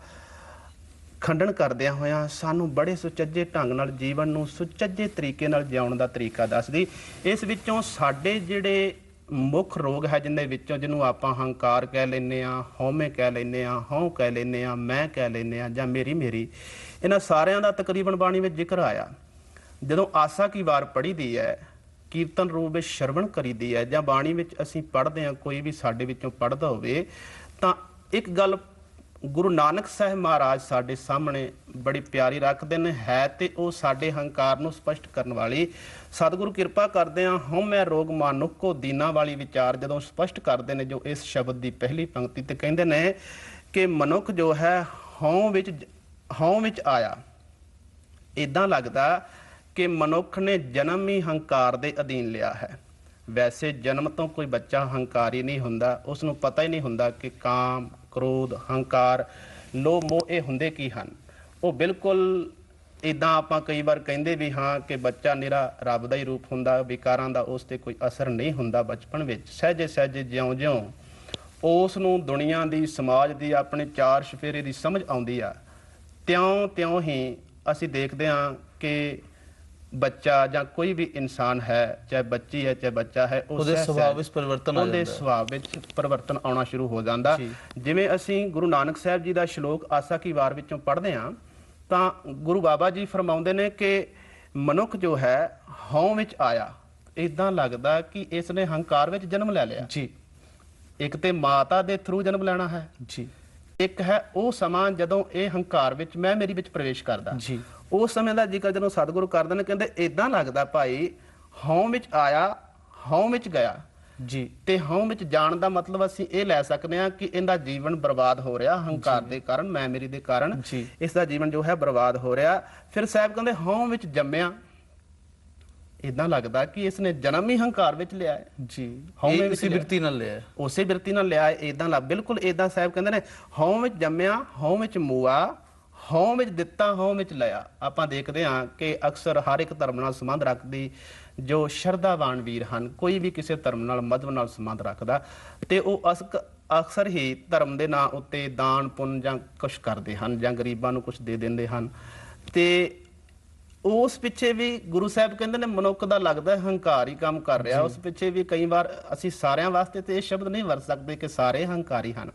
ਖੰਡਨ ਕਰਦਿਆਂ ਹੋਇਆਂ ਸਾਨੂੰ ਬੜੇ ਸੁਚੱਜੇ ਢੰਗ ਨਾਲ ਜੀਵਨ ਨੂੰ ਸੁਚੱਜੇ ਤਰੀਕੇ ਨਾਲ ਜਿਉਣ ਦਾ ਤਰੀਕਾ ਦੱਸਦੀ ਇਸ ਵਿੱਚੋਂ ਸਾਡੇ ਜਿਹੜੇ ਮੁੱਖ ਰੋਗ ਹੈ ਜਿੰਦੇ ਵਿੱਚੋਂ ਜਿਹਨੂੰ ਆਪਾਂ ਹੰਕਾਰ ਕਹਿ ਲੈਨੇ ਆ ਹਉਮੈ ਕਹਿ ਲੈਨੇ ਆ ਹਉ ਕਹਿ ਲੈਨੇ ਆ ਮੈਂ ਕਹਿ ਲੈਨੇ ਆ ਜਾਂ ਮੇਰੀ ਮੇਰੀ ਇਹਨਾਂ ਸਾਰਿਆਂ ਦਾ ਤਕਰੀਬਨ ਬਾਣੀ ਵਿੱਚ ਜ਼ਿਕਰ ਆਇਆ ਜਦੋਂ ਆਸਾ ਕੀ ਵਾਰ ਪੜ੍ਹੀ ਦੀ ਹੈ, ਕੀਰਤਨ ਰੂਪ ਵਿੱਚ ਸ਼ਰਵਣ ਕਰੀਦੀ ਹੈ ਜਾਂ ਬਾਣੀ ਵਿੱਚ ਅਸੀਂ ਪੜ੍ਹਦੇ ਹਾਂ, ਕੋਈ ਵੀ ਸਾਡੇ ਵਿੱਚੋਂ ਪੜ੍ਹਦਾ ਹੋਵੇ, ਤਾਂ ਇੱਕ ਗੱਲ ਗੁਰੂ ਨਾਨਕ ਸਾਹਿਬ ਮਹਾਰਾਜ ਸਾਡੇ ਸਾਹਮਣੇ ਬੜੀ ਪਿਆਰੀ ਰੱਖਦੇ ਨੇ, ਹੈ ਤੇ ਉਹ ਸਾਡੇ ਹੰਕਾਰ ਨੂੰ ਸਪਸ਼ਟ ਕਰਨ ਵਾਲੀ। ਸਤਿਗੁਰੂ ਕਿਰਪਾ ਕਰਦੇ ਆ ਹਉਮੈ ਰੋਗ ਮਾਨੁਕੋ ਦੀਨਾ ਵਾਲੀ ਵਿਚਾਰ ਜਦੋਂ ਸਪਸ਼ਟ ਕਰਦੇ ਨੇ, ਜੋ ਇਸ ਸ਼ਬਦ ਦੀ ਪਹਿਲੀ ਪੰਕਤੀ ਤੇ ਕਹਿੰਦੇ ਨੇ ਕਿ ਮਨੁੱਖ ਜੋ ਹੈ, ਹਉ ਵਿੱਚ ਹਉ ਵਿੱਚ ਆਇਆ। ਇਦਾਂ ਲੱਗਦਾ ਕਿ ਮਨੁੱਖ ਨੇ ਜਨਮ ਹੀ ਹੰਕਾਰ ਦੇ ਅਧੀਨ ਲਿਆ ਹੈ। ਵੈਸੇ ਜਨਮ ਤੋਂ ਕੋਈ ਬੱਚਾ ਹੰਕਾਰੀ ਨਹੀਂ ਹੁੰਦਾ। ਉਸ ਨੂੰ ਪਤਾ ਹੀ ਨਹੀਂ ਹੁੰਦਾ ਕਿ ਕਾਮ, ਕ੍ਰੋਧ, ਹੰਕਾਰ, ਲੋਭ, ਮੋਹ ਇਹ ਹੁੰਦੇ ਕੀ ਹਨ। ਉਹ ਬਿਲਕੁਲ ਇਦਾਂ ਆਪਾਂ ਕਈ ਵਾਰ ਕਹਿੰਦੇ ਵੀ ਹਾਂ ਕਿ ਬੱਚਾ ਨਿਰਾ ਰੱਬ ਦਾ ਹੀ ਰੂਪ ਹੁੰਦਾ, ਵਿਕਾਰਾਂ ਦਾ ਉਸ ਤੇ ਕੋਈ ਅਸਰ ਨਹੀਂ ਹੁੰਦਾ ਬਚਪਨ ਵਿੱਚ। ਸਹਿਜੇ ਸਹਿਜੇ ਜਿਉਂ-ਜਿਉਂ ਉਸ ਨੂੰ ਦੁਨੀਆ ਦੀ, ਸਮਾਜ ਦੀ, ਆਪਣੇ ਚਾਰ ਸ਼ਫੇਰੇ ਦੀ ਸਮਝ ਆਉਂਦੀ ਆ। ਤਿਉਂ ਤਿਉਂ ਹੀ ਅਸੀਂ ਦੇਖਦੇ ਹਾਂ ਕਿ ਬੱਚਾ ਜਾਂ ਕੋਈ ਵੀ ਇਨਸਾਨ ਹੈ ਚਾਹੇ ਬੱਚੀ ਹੈ ਚਾਹੇ ਬੱਚਾ ਹੈ ਉਹ
ਉਹਦੇ ਸੁਭਾਅ ਵਿੱਚ ਪਰਿਵਰਤਨ ਆ
ਉਹਦੇ
ਜਾਂਦਾ। ਹੈ।
ਸੁਭਾਅ ਵਿੱਚ ਪਰਿਵਰਤਨ ਆਉਣਾ ਸ਼ੁਰੂ ਹੋ ਜਾਂਦਾ। ਜਿਵੇਂ ਅਸੀਂ ਗੁਰੂ ਨਾਨਕ ਸਾਹਿਬ ਜੀ ਦਾ ਸ਼ਲੋਕ ਆਸਾ ਕੀ ਵਾਰ ਵਿੱਚੋਂ ਪੜ੍ਹਦੇ ਹਾਂ ਤਾਂ ਗੁਰੂ ਬਾਬਾ ਜੀ ਫਰਮਾਉਂਦੇ ਨੇ ਕਿ ਮਨੁੱਖ ਜੋ ਹੈ ਹਉ ਵਿੱਚ ਆਇਆ। ਇਦਾਂ ਲੱਗਦਾ ਕਿ ਇਸ ਨੇ ਹੰਕਾਰ ਵਿੱਚ ਜਨਮ ਲੈ ਲਿਆ।
ਜੀ।
ਇੱਕ ਤੇ ਮਾਤਾ ਦੇ ਥਰੂ ਜਨਮ ਲੈਣਾ ਹੈ।
ਜੀ।
ਇੱਕ ਹੈ ਉਹ ਸਮਾਂ ਜਦੋਂ ਇਹ ਹੰਕਾਰ ਵਿੱਚ ਮੈਂ ਮੇਰੀ ਵਿੱਚ ਪ੍ਰਵੇਸ਼ ਕਰਦਾ।
ਜੀ।
ਉਸ ਸਮੇਂ ਦਾ ਜ਼ਿਕਰ ਜਦੋਂ ਸਤਿਗੁਰੂ ਕਰਦੇ ਨੇ ਕਹਿੰਦੇ ਇਦਾਂ ਲੱਗਦਾ ਭਾਈ ਹਉ ਵਿੱਚ ਆਇਆ ਹਉ ਵਿੱਚ ਗਿਆ।
ਜੀ।
ਤੇ ਹਉ ਵਿੱਚ ਜਾਣ ਦਾ ਮਤਲਬ ਅਸੀਂ ਇਹ ਲੈ ਸਕਦੇ ਹਾਂ ਕਿ ਇਹਦਾ ਜੀਵਨ ਬਰਬਾਦ ਹੋ ਰਿਹਾ ਹੰਕਾਰ ਦੇ ਕਾਰਨ ਮੈਂ ਮੇਰੀ ਦੇ ਕਾਰਨ। ਇਸ ਦਾ ਜੀਵਨ ਜੋ ਹੈ ਬਰਬਾਦ ਹੋ ਰਿਹਾ। ਫਿਰ ਸਾਹਿਬ ਕਹਿੰਦੇ ਹਉ ਵਿੱਚ ਜੰਮਿਆ। ਇਦਾਂ ਲੱਗਦਾ ਕਿ ਇਸ ਨੇ ਜਨਮ ਹੀ ਹੰਕਾਰ ਵਿੱਚ ਲਿਆ ਹੈ।
ਜੀ।
ਹਉਮੈ ਵਿੱਚ।
ਬਿਰਤੀ ਨਾਲ ਲਿਆ
ਉਸੇ ਬਿਰਤੀ ਨਾਲ ਲਿਆ ਇਦਾਂ ਲਾ ਬਿਲਕੁਲ ਇਦਾਂ ਸਾਹਿਬ ਕਹਿੰਦੇ ਨੇ ਹਉ ਵਿੱਚ ਜੰਮਿਆ ਹਉ ਵਿੱਚ ਮੂਆ ਹਉ ਵਿੱਚ ਦਿੱਤਾ ਹਉ ਵਿੱਚ ਲਿਆ। ਆਪਾਂ ਦੇਖਦੇ ਹਾਂ ਕਿ ਅਕਸਰ ਹਰ ਇੱਕ ਧਰਮ ਨਾਲ ਸੰਬੰਧ ਰੱਖਦੀ ਜੋ ਸ਼ਰਧਾਵਾਨ ਵੀਰ ਹਨ ਕੋਈ ਵੀ ਕਿਸੇ ਧਰਮ ਨਾਲ ਮذਹਬ ਨਾਲ ਸੰਬੰਧ ਰੱਖਦਾ ਤੇ ਉਹ ਅਸਕ ਅਕਸਰ ਹੀ ਧਰਮ ਦੇ ਨਾਂ ਉੱਤੇ ਦਾਨ ਪੁੰਨ ਜਾਂ ਕੁਝ ਕਰਦੇ ਹਨ ਜਾਂ ਗਰੀਬਾਂ ਨੂੰ ਕੁਝ ਦੇ ਦਿੰਦੇ ਹਨ। ਤੇ ਉਸ ਪਿੱਛੇ ਵੀ ਗੁਰੂ ਸਾਹਿਬ ਕਹਿੰਦੇ ਨੇ ਮਨੁੱਖ ਦਾ ਲੱਗਦਾ ਹੈ ਹੰਕਾਰ ਹੀ ਕੰਮ ਕਰ ਰਿਹਾ। ਉਸ ਪਿੱਛੇ ਵੀ ਕਈ ਵਾਰ ਅਸੀਂ ਸਾਰਿਆਂ ਵਾਸਤੇ ਤੇ ਇਹ ਸ਼ਬਦ ਨਹੀਂ ਵਰਤ ਸਕਦੇ ਕਿ ਸਾਰੇ ਹੰਕਾਰੀ ਹਨ।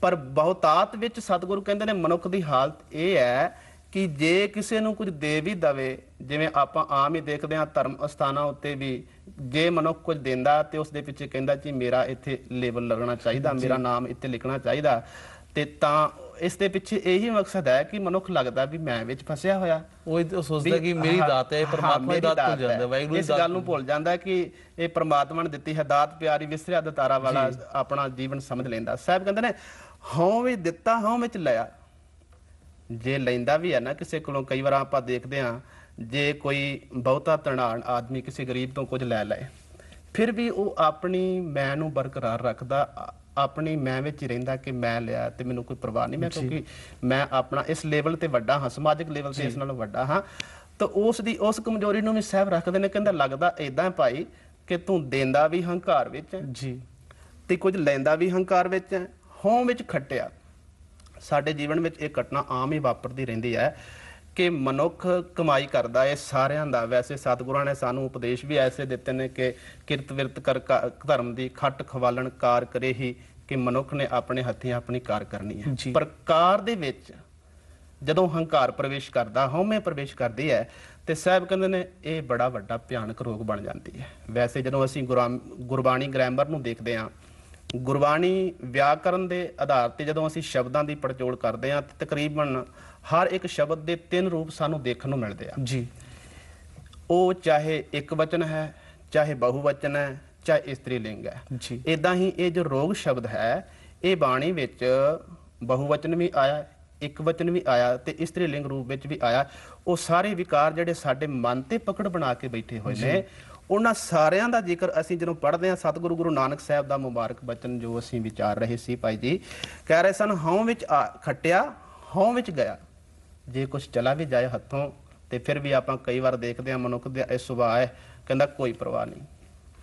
ਪਰ ਬਹੁਤਾਤ ਵਿੱਚ ਸਤਿਗੁਰੂ ਕਹਿੰਦੇ ਨੇ ਮਨੁੱਖ ਦੀ ਹਾਲਤ ਇਹ ਹੈ ਕਿ ਜੇ ਕਿਸੇ ਨੂੰ ਕੁਝ ਦੇ ਵੀ ਦਵੇ ਜਿਵੇਂ ਆਪਾਂ ਆਮ ਹੀ ਦੇਖਦੇ ਹਾਂ ਧਰਮ ਅਸਥਾਨਾਂ ਉੱਤੇ ਵੀ ਜੇ ਮਨੁੱਖ ਕੁਝ ਦਿੰਦਾ ਤੇ ਉਸ ਦੇ ਪਿੱਛੇ ਕਹਿੰਦਾ ਜੀ ਮੇਰਾ ਇੱਥੇ ਲੇਬਲ ਲੱਗਣਾ ਚਾਹੀਦਾ ਮੇਰਾ ਨਾਮ ਇੱਥੇ ਲਿਖਣਾ ਚਾਹੀਦਾ ਤੇ ਤਾਂ ਇਸ ਦੇ ਪਿੱਛੇ ਇਹੀ ਮਕਸਦ ਹੈ ਕਿ ਮਨੁੱਖ ਲੱਗਦਾ ਵੀ ਮੈਂ ਵਿੱਚ ਫਸਿਆ ਹੋਇਆ।
ਉਹ ਸੋਚਦਾ ਕਿ ਮੇਰੀ ਦਾਤ ਹੈ ਪਰਮਾਤਮਾ ਦੀ ਦਾਤ ਭੁੱਲ
ਹੈ।
ਜਾਂਦਾ ਵਾਹਿਗੁਰੂ ਦੀ
ਇਸ
ਦਾਤ
ਗੱਲ ਨੂੰ ਭੁੱਲ ਜਾਂਦਾ। ਹੈ ਕਿ ਇਹ ਪਰਮਾਤਮਾ ਨੇ ਦਿੱਤੀ ਹੈ ਦਾਤ ਪਿਆਰੀ ਵਿਸਰਿਆ ਦਤਾਰਾ ਵਾਲਾ ਆਪਣਾ ਜੀਵਨ ਸਮਝ ਲੈਂਦਾ। ਸਾਹਿਬ ਕਹਿੰਦੇ ਨੇ ਹਉ ਵੀ ਦਿੱਤਾ ਹਉ ਵਿੱਚ ਲਿਆ। ਜੇ ਲੈਂਦਾ ਵੀ ਹੈ ਨਾ ਕਿਸੇ ਕੋਲੋਂ ਕਈ ਵਾਰ ਆਪਾਂ ਦੇਖਦੇ ਹਾਂ ਜੇ ਕੋਈ ਬਹੁਤਾ ਤਣਾਣ ਆਦਮੀ ਕਿਸੇ ਗਰੀਬ ਤੋਂ ਕੁਝ ਲੈ ਲਏ ਫਿਰ ਵੀ ਉਹ ਆਪਣੀ ਮੈਂ ਨੂੰ ਬਰਕਰਾਰ ਰੱਖਦਾ ਆ- ਆਪਣੀ ਮੈਂ ਵਿੱਚ ਹੀ ਰਹਿੰਦਾ ਕਿ ਮੈਂ ਲਿਆ ਤੇ ਮੈਨੂੰ ਕੋਈ ਪਰਵਾਹ ਨਹੀਂ। ਮੈਂ ਕਿਉਂਕਿ ਮੈਂ ਆਪਣਾ ਇਸ ਲੈਵਲ ਤੇ ਵੱਡਾ ਹਾਂ ਸਮਾਜਿਕ ਲੈਵਲ ਤੇ ਇਸ ਨਾਲੋਂ ਵੱਡਾ ਹਾਂ ਤਾਂ ਉਸ ਦੀ ਉਸ ਕਮਜ਼ੋਰੀ ਨੂੰ ਵੀ ਸਾਹਿਬ ਰੱਖਦੇ ਨੇ ਕਹਿੰਦਾ ਲੱਗਦਾ ਇਦਾਂ ਭਾਈ ਕਿ ਤੂੰ ਦੇਂਦਾ ਵੀ ਹੰਕਾਰ ਵਿੱਚ ਹੈ
ਜੀ।
ਤੇ ਕੁਝ ਲੈਂਦਾ ਵੀ ਹੰਕਾਰ ਵਿੱਚ ਹੈ। ਹੋਂ ਵਿੱਚ ਖੱਟਿਆ। ਸਾਡੇ ਜੀਵਨ ਵਿੱਚ ਇਹ ਘਟਨਾ ਆਮ ਹੀ ਵਾਪਰਦੀ ਰਹਿੰਦੀ ਹੈ ਕਿ ਮਨੁੱਖ ਕਮਾਈ ਕਰਦਾ ਹੈ ਸਾਰਿਆਂ ਦਾ। ਵੈਸੇ ਸਤਿਗੁਰਾਂ ਨੇ ਸਾਨੂੰ ਉਪਦੇਸ਼ ਵੀ ਐਸੇ ਦਿੱਤੇ ਨੇ ਕਿ ਕਿਰਤ ਵਿਰਤ ਕਰ ਧਰਮ ਦੀ ਖੱਟ ਖਵਾਲਣ ਕਾਰ ਕਰੇ ਹੀ ਕਿ ਮਨੁੱਖ ਨੇ ਆਪਣੇ ਹੱਥੀਂ ਆਪਣੀ ਕਾਰ ਕਰਨੀ ਹੈ। ਪਰ ਕਾਰ ਦੇ ਵਿੱਚ ਜਦੋਂ ਹੰਕਾਰ ਪ੍ਰਵੇਸ਼ ਕਰਦਾ ਹਉਮੈ ਪ੍ਰਵੇਸ਼ ਕਰਦੀ ਹੈ ਤੇ ਸਾਹਿਬ ਕਹਿੰਦੇ ਨੇ ਇਹ ਬੜਾ ਵੱਡਾ ਭਿਆਨਕ ਰੋਗ ਬਣ ਜਾਂਦੀ ਹੈ। ਵੈਸੇ ਜਦੋਂ ਅਸੀਂ ਗੁਰਾਂ- ਗੁਰਬਾਣੀ ਗ੍ਰਾਮਰ ਨੂੰ ਦੇਖਦੇ ਹਾਂ ਗੁਰਬਾਣੀ ਵਿਆਕਰਨ ਦੇ ਆਧਾਰ ਤੇ ਜਦੋਂ ਅਸੀਂ ਸ਼ਬਦਾਂ ਦੀ ਪੜਚੋਲ ਕਰਦੇ ਹਾਂ ਤੇ ਤਕਰੀਬਨ ਹਰ ਇੱਕ ਸ਼ਬਦ ਦੇ ਤਿੰਨ ਰੂਪ ਸਾਨੂੰ ਦੇਖਣ ਨੂੰ ਮਿਲਦੇ ਆ।
ਜੀ।
ਉਹ ਚਾਹੇ ਇੱਕ ਵਚਨ ਹੈ ਚਾਹੇ ਬਹੁਵਚਨ ਹੈ ਚਾਹੇ ਇਸਤਰੀ ਲਿੰਗ ਹੈ।
ਜੀ।
ਇਦਾਂ ਹੀ ਇਹ ਜੋ ਰੋਗ ਸ਼ਬਦ ਹੈ ਇਹ ਬਾਣੀ ਵਿੱਚ ਬਹੁਵਚਨ ਵੀ ਆਇਆ ਇੱਕ ਵਚਨ ਵੀ ਆਇਆ ਤੇ ਇਸਤਰੀ ਲਿੰਗ ਰੂਪ ਵਿੱਚ ਵੀ ਆਇਆ। ਉਹ ਸਾਰੇ ਵਿਕਾਰ ਜਿਹੜੇ ਸਾਡੇ ਮਨ ਤੇ ਪਕੜ ਬਣਾ ਕੇ ਬੈਠੇ ਹੋਏ ਨੇ ਉਹਨਾਂ ਸਾਰਿਆਂ ਦਾ ਜ਼ਿਕਰ ਅਸੀਂ ਜਦੋਂ ਪੜ੍ਹਦੇ ਹਾਂ ਸਤਿਗੁਰੂ ਗੁਰੂ ਨਾਨਕ ਸਾਹਿਬ ਦਾ ਮੁਬਾਰਕ ਬਚਨ ਜੋ ਅਸੀਂ ਵਿਚਾਰ ਰਹੇ ਸੀ ਭਾਈ ਜੀ ਕਹਿ ਰਹੇ ਸਨ ਹਉ ਵਿੱਚ ਖੱਟਿਆ ਹਉ ਵਿੱਚ ਗਿਆ। ਜੇ ਕੁਝ ਚਲਾ ਵੀ ਜਾਏ ਹੱਥੋਂ ਤੇ ਫਿਰ ਵੀ ਆਪਾਂ ਕਈ ਵਾਰ ਦੇਖਦੇ ਹਾਂ ਮਨੁੱਖ ਦਾ ਇਹ ਸੁਭਾਅ ਹੈ ਕਹਿੰਦਾ ਕੋਈ ਪਰਵਾਹ ਨਹੀਂ।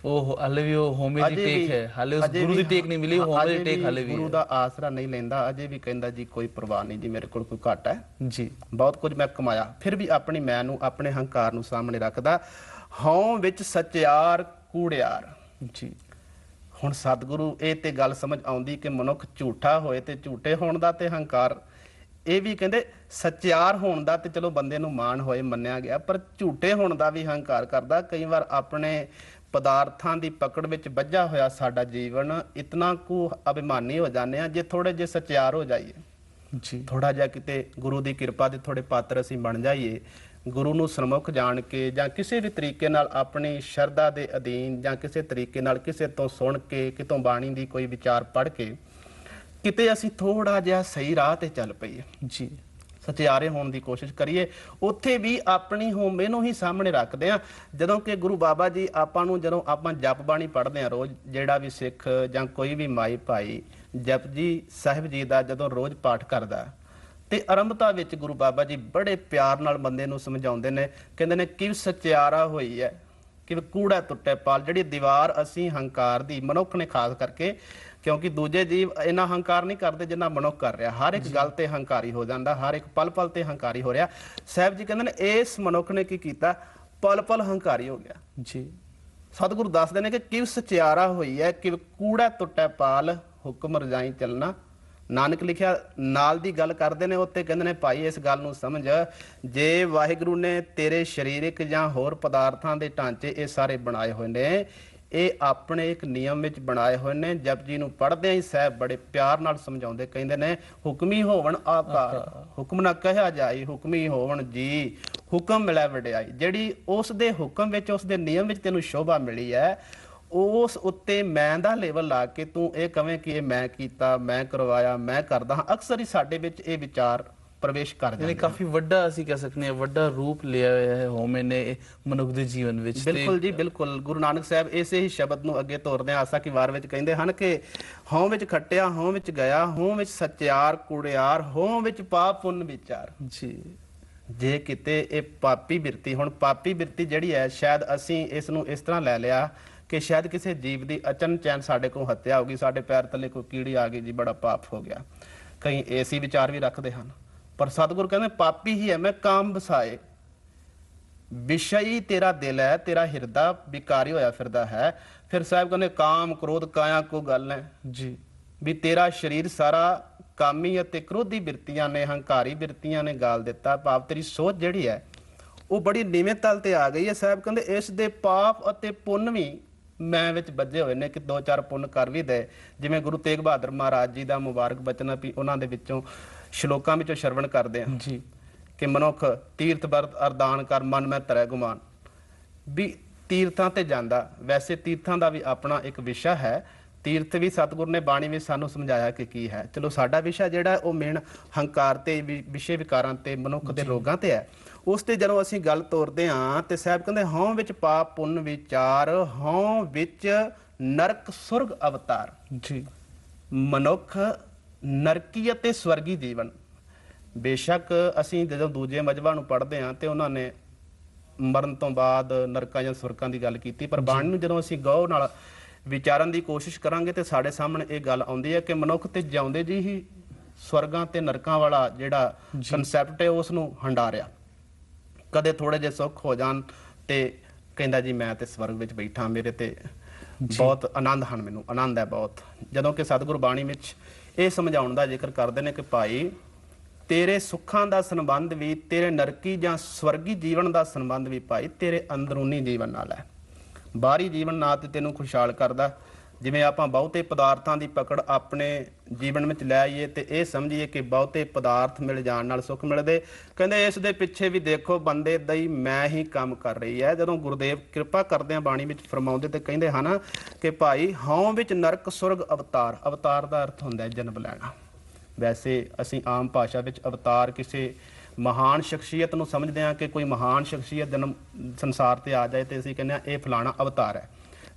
ਉਹ ਹਾਲੇ ਵੀ ਉਹ ਹੋਮੇ ਦੀ ਟੇਕ ਹੈ ਹਾਲੇ ਉਸ ਗੁਰੂ ਦੀ ਟੇਕ ਨਹੀਂ ਮਿਲੀ ਹੋਮੇ ਦੀ ਟੇਕ ਹਾਲੇ ਵੀ
ਗੁਰੂ ਦਾ ਆਸਰਾ ਨਹੀਂ ਲੈਂਦਾ ਅਜੇ ਵੀ ਕਹਿੰਦਾ ਜੀ ਕੋਈ ਪਰਵਾਹ ਨਹੀਂ ਜੀ ਮੇਰੇ ਕੋਲ ਕੋਈ ਘਾਟਾ ਹੈ।
ਜੀ।
ਬਹੁਤ ਕੁਝ ਮੈਂ ਕਮਾਇਆ ਫਿਰ ਵੀ ਆਪਣੀ ਮੈਂ ਨੂੰ ਆਪਣੇ ਹੰਕਾਰ ਨੂੰ ਸਾਹਮਣੇ ਰੱਖਦਾ। ਹਉ ਵਿੱਚ ਸਚਿਆਰ ਕੂੜਿਆਰ।
ਜੀ।
ਹੁਣ ਸਤਿਗੁਰੂ ਇਹ ਤੇ ਗੱਲ ਸਮਝ ਆਉਂਦੀ ਕਿ ਮਨੁੱਖ ਝੂਠਾ ਹੋਏ ਤੇ ਝੂਠੇ ਹੋਣ ਦਾ ਤੇ ਹੰਕਾਰ। ਇਹ ਵੀ ਕਹਿੰਦੇ ਸੱਚਿਆਰ ਹੋਣ ਦਾ ਤੇ ਚਲੋ ਬੰਦੇ ਨੂੰ ਮਾਣ ਹੋਏ ਮੰਨਿਆ ਗਿਆ ਪਰ ਝੂਠੇ ਹੋਣ ਦਾ ਵੀ ਹੰਕਾਰ ਕਰਦਾ। ਕਈ ਵਾਰ ਆਪਣੇ ਪਦਾਰਥਾਂ ਦੀ ਪਕੜ ਵਿੱਚ ਵੱਜਾ ਹੋਇਆ ਸਾਡਾ ਜੀਵਨ ਇਤਨਾ ਕੁ ਅਭਿਮਾਨੀ ਹੋ ਜਾਂਦੇ ਆ ਜੇ ਥੋੜੇ ਜੇ ਸੱਚਿਆਰ ਹੋ ਜਾਈਏ।
ਜੀ।
ਥੋੜਾ ਜਿਹਾ ਕਿਤੇ ਗੁਰੂ ਦੀ ਕਿਰਪਾ ਦੇ ਥੋੜੇ ਪਾਤਰ ਅਸੀਂ ਬਣ ਜਾਈਏ ਗੁਰੂ ਨੂੰ ਸਰਮੁਖ ਜਾਣ ਕੇ ਜਾਂ ਕਿਸੇ ਵੀ ਤਰੀਕੇ ਨਾਲ ਆਪਣੀ ਸ਼ਰਧਾ ਦੇ ਅਧੀਨ ਜਾਂ ਕਿਸੇ ਤਰੀਕੇ ਨਾਲ ਕਿਸੇ ਤੋਂ ਸੁਣ ਕੇ ਕਿਤੋਂ ਬਾਣੀ ਦੀ ਕੋਈ ਵਿਚਾਰ ਪੜ੍ਹ ਕੇ ਕਿਤੇ ਅਸੀਂ ਥੋੜਾ ਜਿਹਾ ਸਹੀ ਰਾਹ ਤੇ ਚੱਲ ਪਈਏ।
ਜੀ।
ਸਚਿਆਰੇ ਹੋਣ ਦੀ ਕੋਸ਼ਿਸ਼ ਕਰੀਏ। ਉੱਥੇ ਵੀ ਆਪਣੀ ਹੋਮੇ ਨੂੰ ਹੀ ਸਾਹਮਣੇ ਰੱਖਦੇ ਆ ਜਦੋਂ ਕਿ ਗੁਰੂ ਬਾਬਾ ਜੀ ਆਪਾਂ ਨੂੰ ਜਦੋਂ ਆਪਾਂ ਜਪ ਬਾਣੀ ਪੜ੍ਹਦੇ ਆ ਰੋਜ਼ ਜਿਹੜਾ ਵੀ ਸਿੱਖ ਜਾਂ ਕੋਈ ਵੀ ਮਾਈ ਭਾਈ ਜਪਜੀ ਸਾਹਿਬ ਜੀ ਦਾ ਜਦੋਂ ਰੋਜ਼ ਪਾਠ ਕਰਦਾ ਤੇ ਆਰੰਭਤਾ ਵਿੱਚ ਗੁਰੂ ਬਾਬਾ ਜੀ ਬੜੇ ਪਿਆਰ ਨਾਲ ਬੰਦੇ ਨੂੰ ਸਮਝਾਉਂਦੇ ਨੇ ਕਹਿੰਦੇ ਨੇ ਕਿਵ ਸਚਿਆਰਾ ਹੋਈ ਹੈ ਕਿ ਕੂੜਾ ਟੁੱਟੇ ਪਾਲ ਜਿਹੜੀ ਦੀਵਾਰ ਅਸੀਂ ਹੰਕਾਰ ਦੀ ਮਨੁੱਖ ਨੇ ਖਾਸ ਕਰਕੇ ਕਿਉਂਕਿ ਦੂਜੇ ਜੀਵ ਇਹਨਾਂ ਹੰਕਾਰ ਨਹੀਂ ਕਰਦੇ ਜਿੰਨਾ ਮਨੁੱਖ ਕਰ ਰਿਹਾ। ਹਰ ਇੱਕ ਗੱਲ ਤੇ ਹੰਕਾਰੀ ਹੋ ਜਾਂਦਾ ਹਰ ਇੱਕ ਪਲ ਪਲ ਤੇ ਹੰਕਾਰੀ ਹੋ ਰਿਹਾ। ਸਾਹਿਬ ਜੀ ਕਹਿੰਦੇ ਨੇ ਇਸ ਮਨੁੱਖ ਨੇ ਕੀ ਕੀਤਾ? ਪਲ ਪਲ ਹੰਕਾਰੀ ਹੋ ਗਿਆ।
ਜੀ।
ਸਤਿਗੁਰੂ ਦੱਸਦੇ ਨੇ ਕਿ ਕਿਵ ਸਚਿਆਰਾ ਹੋਈ ਹੈ ਕਿ ਕੂੜਾ ਟੁੱਟੇ ਪਾਲ ਹੁਕਮ ਰਜਾਈ ਚੱਲਣਾ ਨਾਨਕ ਲਿਖਿਆ ਨਾਲ ਦੀ ਗੱਲ ਕਰਦੇ ਨੇ ਉੱਤੇ ਕਹਿੰਦੇ ਨੇ ਭਾਈ ਇਸ ਗੱਲ ਨੂੰ ਸਮਝ। ਜੇ ਵਾਹਿਗੁਰੂ ਨੇ ਤੇਰੇ ਸਰੀਰਕ ਜਾਂ ਹੋਰ ਪਦਾਰਥਾਂ ਦੇ ਢਾਂਚੇ ਇਹ ਸਾਰੇ ਬਣਾਏ ਹੋਏ ਨੇ ਇਹ ਆਪਣੇ ਇੱਕ ਨਿਯਮ ਵਿੱਚ ਬਣਾਏ ਹੋਏ ਨੇ। ਜਪਜੀ ਨੂੰ ਪੜ੍ਹਦਿਆਂ ਹੀ ਸਾਹਿਬ ਬੜੇ ਪਿਆਰ ਨਾਲ ਸਮਝਾਉਂਦੇ ਕਹਿੰਦੇ ਨੇ ਹੁਕਮੀ ਹੋਵਣ ਆਕਾਰ ਹੁਕਮ ਨਾ ਕਹਿਆ ਜਾਈ ਹੁਕਮੀ ਹੋਵਣ ਜੀ। ਹੁਕਮ ਮਿਲਿਆ ਵਡਿਆਈ। ਜਿਹੜੀ ਉਸ ਦੇ ਹੁਕਮ ਵਿੱਚ ਉਸ ਦੇ ਨਿਯਮ ਵਿੱਚ ਤੈਨੂੰ ਸ਼ੋਭਾ ਮਿਲੀ ਹੈ ਉਸ ਉੱਤੇ ਮੈਂ ਦਾ ਲੈਵਲ ਲਾ ਕੇ ਤੂੰ ਇਹ ਕਵੇਂ ਕਿ ਇਹ ਮੈਂ ਕੀਤਾ ਮੈਂ ਕਰਵਾਇਆ ਮੈਂ ਕਰਦਾ ਹਾਂ ਅਕਸਰ ਹੀ ਸਾਡੇ ਵਿੱਚ ਇਹ ਵਿਚਾਰ ਪ੍ਰਵੇਸ਼ ਕਰ ਜਾਂਦੇ
ਕਾਫੀ ਵੱਡਾ ਅਸੀਂ ਕਹਿ ਸਕਦੇ ਹਾਂ ਵੱਡਾ ਰੂਪ ਲਿਆ ਹੋਇਆ ਹੈ ਹੋਮੇ ਨੇ ਮਨੁੱਖ ਦੇ ਜੀਵਨ ਵਿੱਚ
ਬਿਲਕੁਲ ਜੀ ਬਿਲਕੁਲ। ਗੁਰੂ ਨਾਨਕ ਸਾਹਿਬ ਇਸੇ ਹੀ ਸ਼ਬਦ ਨੂੰ ਅੱਗੇ ਤੋਰਦੇ ਆ ਆਸਾ ਕੀ ਵਾਰ ਵਿੱਚ ਕਹਿੰਦੇ ਹਨ ਕਿ ਹਉ ਵਿੱਚ ਖੱਟਿਆ ਹਉ ਵਿੱਚ ਗਿਆ ਹਉ ਵਿੱਚ ਸੱਚਿਆਰ ਕੁੜਿਆਰ ਹਉ ਵਿੱਚ ਪਾਪ ਪੁੰਨ ਵਿਚਾਰ।
ਜੀ।
ਜੇ ਕਿਤੇ ਇਹ ਪਾਪੀ ਬਿਰਤੀ ਹੁਣ ਪਾਪੀ ਬਿਰਤੀ ਜਿਹੜੀ ਹੈ ਸ਼ਾਇਦ ਅਸੀਂ ਇਸ ਨੂੰ ਇਸ ਤਰ੍ਹਾਂ ਲੈ ਲਿਆ ਕਿ ਸ਼ਾਇਦ ਕਿਸੇ ਜੀਵ ਦੀ ਅਚਨ ਚੈਨ ਸਾਡੇ ਕੋਲ ਹੱਤਿਆ ਹੋ ਗਈ ਸਾਡੇ ਪੈਰ ਥੱਲੇ ਕੋਈ ਕੀੜੀ ਆ ਗਈ ਜੀ ਬੜਾ ਪਾਪ ਹੋ ਗਿਆ। ਕਈ ਏਸੀ ਵਿਚਾਰ ਵੀ ਰੱਖਦੇ ਹਨ। ਪਰ ਸਤਿਗੁਰ ਕਹਿੰਦੇ ਪਾਪੀ ਹੀ ਹੈ ਮੈਂ ਕਾਮ ਵਸਾਏ। ਵਿਸ਼ਈ ਤੇਰਾ ਦਿਲ ਹੈ ਤੇਰਾ ਹਿਰਦਾ ਵਿਕਾਰੀ ਹੋਇਆ ਫਿਰਦਾ ਹੈ। ਫਿਰ ਸਾਹਿਬ ਕਹਿੰਦੇ ਕਾਮ ਕ੍ਰੋਧ ਕਾਇਆ ਕੋ ਗੱਲ ਹੈ
ਜੀ।
ਵੀ ਤੇਰਾ ਸਰੀਰ ਸਾਰਾ ਕਾਮੀ ਅਤੇ ਕ੍ਰੋਧੀ ਬਿਰਤੀਆਂ ਨੇ ਹੰਕਾਰੀ ਬਿਰਤੀਆਂ ਨੇ ਗਾਲ ਦਿੱਤਾ। ਭਾਵ ਤੇਰੀ ਸੋਚ ਜਿਹੜੀ ਹੈ ਉਹ ਬੜੀ ਨੀਵੇਂ ਤਲ ਤੇ ਆ ਗਈ ਹੈ ਸਾਹਿਬ ਕਹਿੰਦੇ ਇਸ ਦੇ ਪਾਪ ਅਤੇ ਪੁੰਨ ਵੀ ਮੈਂ ਵਿੱਚ ਵੱਜੇ ਹੋਏ ਨੇ ਕਿ ਦੋ ਚਾਰ ਪੁੰਨ ਕਰ ਵੀ ਦੇ। ਜਿਵੇਂ ਗੁਰੂ ਤੇਗ ਬਹਾਦਰ ਮਹਾਰਾਜ ਜੀ ਦਾ ਮੁਬਾਰਕ ਬਚਨ ਵੀ ਉਹਨਾਂ ਦੇ ਵਿੱਚੋਂ ਸ਼ਲੋਕਾਂ ਵਿੱਚੋਂ ਸ਼ਰਵਣ ਕਰਦੇ ਆ
ਜੀ।
ਕਿ ਮਨੁੱਖ ਤੀਰਥ ਵਰਤ ਅਰਦਾਨ ਕਰ ਮਨ ਮੈਂ ਤਰੈ ਗੁਮਾਨ। ਵੀ ਤੀਰਥਾਂ ਤੇ ਜਾਂਦਾ ਵੈਸੇ ਤੀਰਥਾਂ ਦਾ ਵੀ ਆਪਣਾ ਇੱਕ ਵਿਸ਼ਾ ਹੈ ਤੀਰਥ ਵੀ ਸਤਿਗੁਰ ਨੇ ਬਾਣੀ ਵਿੱਚ ਸਾਨੂੰ ਸਮਝਾਇਆ ਕਿ ਕੀ ਹੈ। ਚਲੋ ਸਾਡਾ ਵਿਸ਼ਾ ਜਿਹੜਾ ਉਹ ਮੇਨ ਹੰਕਾਰ ਤੇ ਵਿਸ਼ੇ ਵਿਕਾਰਾਂ ਤੇ ਮਨੁੱਖ ਦੇ ਰੋਗਾਂ ਤੇ ਹੈ। ਉਸ ਤੇ ਜਦੋਂ ਅਸੀਂ ਗੱਲ ਤੋਰਦੇ ਹਾਂ ਤੇ ਸਾਹਿਬ ਕਹਿੰਦੇ ਹਉ ਵਿੱਚ ਪਾਪ ਪੁੰਨ ਵਿਚਾਰ ਹਉ ਵਿੱਚ ਨਰਕ ਸੁਰਗ ਅਵਤਾਰ।
ਜੀ।
ਮਨੁੱਖ ਨਰਕੀ ਅਤੇ ਸਵਰਗੀ ਜੀਵਨ। ਬੇਸ਼ੱਕ ਅਸੀਂ ਜਦੋਂ ਦੂਜੇ ਮਜਬਾਂ ਨੂੰ ਪੜ੍ਹਦੇ ਹਾਂ ਤੇ ਉਹਨਾਂ ਨੇ ਮਰਨ ਤੋਂ ਬਾਅਦ ਨਰਕਾਂ ਜਾਂ ਸਵਰਗਾਂ ਦੀ ਗੱਲ ਕੀਤੀ ਪਰ ਬਾਣੀ ਨੂੰ ਜਦੋਂ ਅਸੀਂ ਗੌਰ ਨਾਲ ਵਿਚਾਰਨ ਦੀ ਕੋਸ਼ਿਸ਼ ਕਰਾਂਗੇ ਤੇ ਸਾਡੇ ਸਾਹਮਣੇ ਇਹ ਗੱਲ ਆਉਂਦੀ ਹੈ ਕਿ ਮਨੁੱਖ ਤੇ ਜਿਉਂਦੇ ਜੀ ਹੀ ਸਵਰਗਾਂ ਤੇ ਨਰਕਾਂ ਵਾਲਾ ਜਿਹੜਾ ਕਨਸੈਪਟ ਹੈ ਉਸ ਨੂੰ ਹੰਡਾਰਿਆ। ਕਦੇ ਥੋੜੇ ਜਿਹੇ ਸੁੱਖ ਹੋ ਜਾਣ ਤੇ ਕਹਿੰਦਾ ਜੀ ਮੈਂ ਤੇ ਸਵਰਗ ਵਿੱਚ ਬੈਠਾ ਮੇਰੇ ਤੇ ਬਹੁਤ ਆਨੰਦ ਹਨ ਮੈਨੂੰ ਆਨੰਦ ਹੈ ਬਹੁਤ। ਜਦੋਂ ਕਿ ਸਤਿਗੁਰ ਬਾਣੀ ਵਿੱਚ ਇਹ ਸਮਝਾਉਣ ਦਾ ਜ਼ਿਕਰ ਕਰਦੇ ਨੇ ਕਿ ਭਾਈ ਤੇਰੇ ਸੁੱਖਾਂ ਦਾ ਸੰਬੰਧ ਵੀ ਤੇਰੇ ਨਰਕੀ ਜਾਂ ਸਵਰਗੀ ਜੀਵਨ ਦਾ ਸੰਬੰਧ ਵੀ ਭਾਈ ਤੇਰੇ ਅੰਦਰੂਨੀ ਜੀਵਨ ਨਾਲ ਹੈ। ਬਾਹਰੀ ਜੀਵਨ ਨਾ ਤੇ ਤੈਨੂੰ ਖੁਸ਼ਹਾਲ ਕਰਦਾ। ਜਿਵੇਂ ਆਪਾਂ ਬਹੁਤੇ ਪਦਾਰਥਾਂ ਦੀ ਪਕੜ ਆਪਣੇ ਜੀਵਨ ਵਿੱਚ ਲੈ ਆਈਏ ਤੇ ਇਹ ਸਮਝੀਏ ਕਿ ਬਹੁਤੇ ਪਦਾਰਥ ਮਿਲ ਜਾਣ ਨਾਲ ਸੁੱਖ ਮਿਲਦੇ। ਕਹਿੰਦੇ ਇਸ ਦੇ ਪਿੱਛੇ ਵੀ ਦੇਖੋ, ਬੰਦੇ ਦਾ ਹੀ ਮੈਂ ਹੀ ਕੰਮ ਕਰ ਰਹੀ ਹੈ। ਜਦੋਂ ਗੁਰਦੇਵ ਕਿਰਪਾ ਕਰਦੇ ਆ ਬਾਣੀ ਵਿੱਚ ਫਰਮਾਉਂਦੇ ਤੇ ਕਹਿੰਦੇ ਹਨ ਕਿ ਭਾਈ, ਹਉ ਵਿੱਚ ਨਰਕ ਸੁਰਗ ਅਵਤਾਰ। ਅਵਤਾਰ ਦਾ ਅਰਥ ਹੁੰਦਾ ਹੈ ਜਨਮ ਲੈਣਾ। ਵੈਸੇ ਅਸੀਂ ਆਮ ਭਾਸ਼ਾ ਵਿੱਚ ਅਵਤਾਰ ਕਿਸੇ ਮਹਾਨ ਸ਼ਖਸੀਅਤ ਨੂੰ ਸਮਝਦੇ ਹਾਂ ਕਿ ਕੋਈ ਮਹਾਨ ਸ਼ਖਸੀਅਤ ਜਨਮ ਸੰਸਾਰ ਤੇ ਆ ਜਾਏ ਤੇ ਅਸੀਂ ਕਹਿੰਦੇ ਹਾਂ ਇਹ ਫਲਾਣਾ ਅਵਤਾਰ ਹੈ।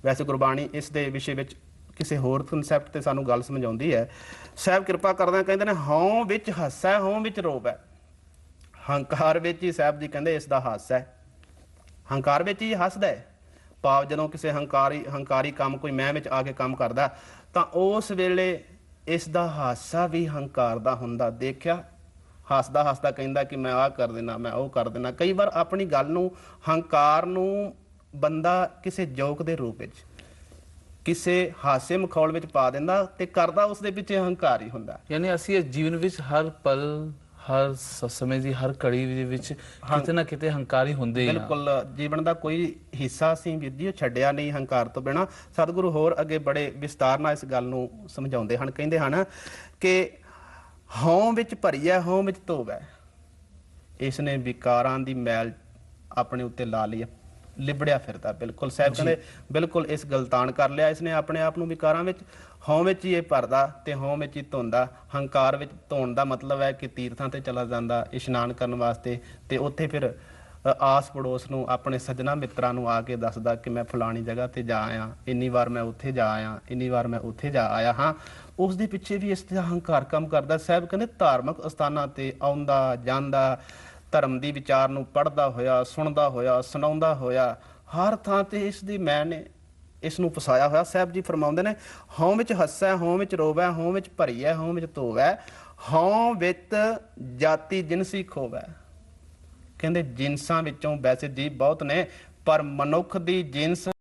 ਵੈਸੇ ਗੁਰਬਾਣੀ ਇਸ ਦੇ ਵਿਸ਼ੇ ਵਿੱਚ ਕਿਸੇ ਹੋਰ ਕਨਸੈਪਟ ਤੇ ਸਾਨੂੰ ਗੱਲ ਸਮਝਾਉਂਦੀ ਹੈ। ਸਾਹਿਬ ਕਿਰਪਾ ਕਰਦੇ ਕਹਿੰਦੇ ਨੇ, ਹਉ ਵਿੱਚ ਹਾਸਾ, ਹਉ ਵਿੱਚ ਰੋਬ ਹੈ ਹੰਕਾਰ ਵਿੱਚ ਹੀ ਸਾਹਿਬ ਜੀ ਕਹਿੰਦੇ ਇਸ ਦਾ ਹਾਸਾ ਹੈ। ਹੰਕਾਰ ਵਿੱਚ ਹੀ ਹੱਸਦਾ ਹੈ। ਭਾਵ ਜਦੋਂ ਕਿਸੇ ਹੰਕਾਰੀ ਹੰਕਾਰੀ ਕੰਮ ਕੋਈ ਮੈਂ ਵਿੱਚ ਆ ਕੇ ਕੰਮ ਕਰਦਾ, ਤਾਂ ਉਸ ਵੇਲੇ ਇਸ ਦਾ ਹਾਸਾ ਵੀ ਹੰਕਾਰ ਦਾ ਹੁੰਦਾ ਦੇਖਿਆ। ਹੱਸਦਾ ਹੱਸਦਾ ਕਹਿੰਦਾ ਕਿ ਮੈਂ ਆਹ ਕਰ ਦੇਣਾ ਮੈਂ ਉਹ ਕਰ ਦੇਣਾ। ਕਈ ਵਾਰ ਆਪਣੀ ਗੱਲ ਨੂੰ ਹੰਕਾਰ ਨੂੰ ਬੰਦਾ ਕਿਸੇ ਜੋਕ ਦੇ ਰੂਪ ਵਿੱਚ ਕਿਸੇ ਹਾਸੇ ਮਖੌਲ ਵਿੱਚ ਪਾ ਦਿੰਦਾ ਤੇ ਕਰਦਾ ਉਸ ਦੇ ਪਿੱਛੇ ਹੰਕਾਰ ਹੀ ਹੁੰਦਾ।
ਯਾਨੀ ਅਸੀਂ ਇਸ ਜੀਵਨ ਵਿੱਚ ਹਰ ਪਲ ਹਰ ਸਮੇਂ ਦੀ ਹਰ ਘੜੀ ਦੇ ਵਿੱਚ ਕਿਤੇ ਨਾ ਕਿਤੇ ਹੰਕਾਰੀ ਹੁੰਦੇ ਹੀ
ਬਿਲਕੁਲ ਜੀਵਨ ਦਾ ਕੋਈ ਹਿੱਸਾ ਸੀ ਉਹ ਛੱਡਿਆ ਨਹੀਂ ਹੰਕਾਰ ਤੋਂ ਬਿਨਾ। ਸਤਿਗੁਰੂ ਹੋਰ ਅੱਗੇ ਬੜੇ ਵਿਸਤਾਰ ਨਾਲ ਇਸ ਗੱਲ ਨੂੰ ਸਮਝਾਉਂਦੇ ਹਨ ਕਹਿੰਦੇ ਹਨ ਕਿ ਹਉ ਵਿੱਚ ਭਰੀਐ ਹਉ ਵਿੱਚ ਧੋਵੈ ਇਸ ਨੇ ਵਿਕਾਰਾਂ ਦੀ ਮੈਲ ਆਪਣੇ ਉੱਤੇ ਲਾ ਲਈ ਹੈ। ਲਿਬੜਿਆ ਫਿਰਦਾ ਬਿਲਕੁਲ। ਸਾਹਿਬ ਕਹਿੰਦੇ ਬਿਲਕੁਲ ਇਸ ਗਲਤਾਨ ਕਰ ਲਿਆ ਇਸ ਨੇ ਆਪਣੇ ਆਪ ਨੂੰ ਵਿਕਾਰਾਂ ਵਿੱਚ। ਹਉ ਵਿੱਚ ਹੀ ਇਹ ਭਰਦਾ ਤੇ ਹਉ ਵਿੱਚ ਹੀ ਧੋਂਦਾ। ਹੰਕਾਰ ਵਿੱਚ ਧੋਣ ਦਾ ਮਤਲਬ ਹੈ ਕਿ ਤੀਰਥਾਂ ਤੇ ਚਲਾ ਜਾਂਦਾ ਇਸ਼ਨਾਨ ਕਰਨ ਵਾਸਤੇ। ਤੇ ਉੱਥੇ ਫਿਰ ਆਸ ਪੜੋਸ ਨੂੰ ਆਪਣੇ ਸੱਜਣਾ ਮਿੱਤਰਾਂ ਨੂੰ ਆ ਕੇ ਦੱਸਦਾ ਕਿ ਮੈਂ ਫਲਾਣੀ ਜਗ੍ਹਾ ਤੇ ਜਾ ਆਇਆ। ਇੰਨੀ ਵਾਰ ਮੈਂ ਉੱਥੇ ਜਾ ਆਇਆ ਇੰਨੀ ਵਾਰ ਮੈਂ ਉੱਥੇ ਜਾ ਆਇਆ ਹਾਂ। ਉਸ ਦੇ ਪਿੱਛੇ ਵੀ ਇਸ ਦਾ ਹੰਕਾਰ ਕੰਮ ਕਰਦਾ। ਸਾਹਿਬ ਕਹਿੰਦੇ, ਧਾਰਮਿਕ ਅਸਥਾਨਾਂ ਤੇ ਆਉਂਦਾ ਜਾਂਦਾ, ਧਰਮ ਦੀ ਵਿਚਾਰ ਨੂੰ ਪੜ੍ਹਦਾ ਹੋਇਆ, ਸੁਣਦਾ ਹੋਇਆ, ਸੁਣਾਉਂਦਾ ਹੋਇਆ, ਹਰ ਥਾਂ ਤੇ ਇਸ ਦੀ ਮੈਂ ਨੇ ਇਸ ਨੂੰ ਫਸਾਇਆ ਹੋਇਆ। ਸਾਹਿਬ ਜੀ ਫਰਮਾਉਂਦੇ ਨੇ, ਹਉ ਵਿੱਚ ਹੱਸੈ, ਹਉ ਵਿੱਚ ਰੋਵੈ, ਹਉ ਵਿੱਚ ਭਰੀਐ, ਹਉ ਵਿੱਚ ਧੋਵੈ, ਹਉ ਵਿੱਚ ਜਾਤੀ ਜਿਨਸੀ ਖੋਵੈ। ਕਹਿੰਦੇ, ਜਿਨਸਾਂ ਵਿੱਚੋਂ ਵੈਸੇ ਜੀਵ ਬਹੁਤ ਨੇ, ਪਰ ਮਨੁੱਖ ਦੀ ਜਿਨਸ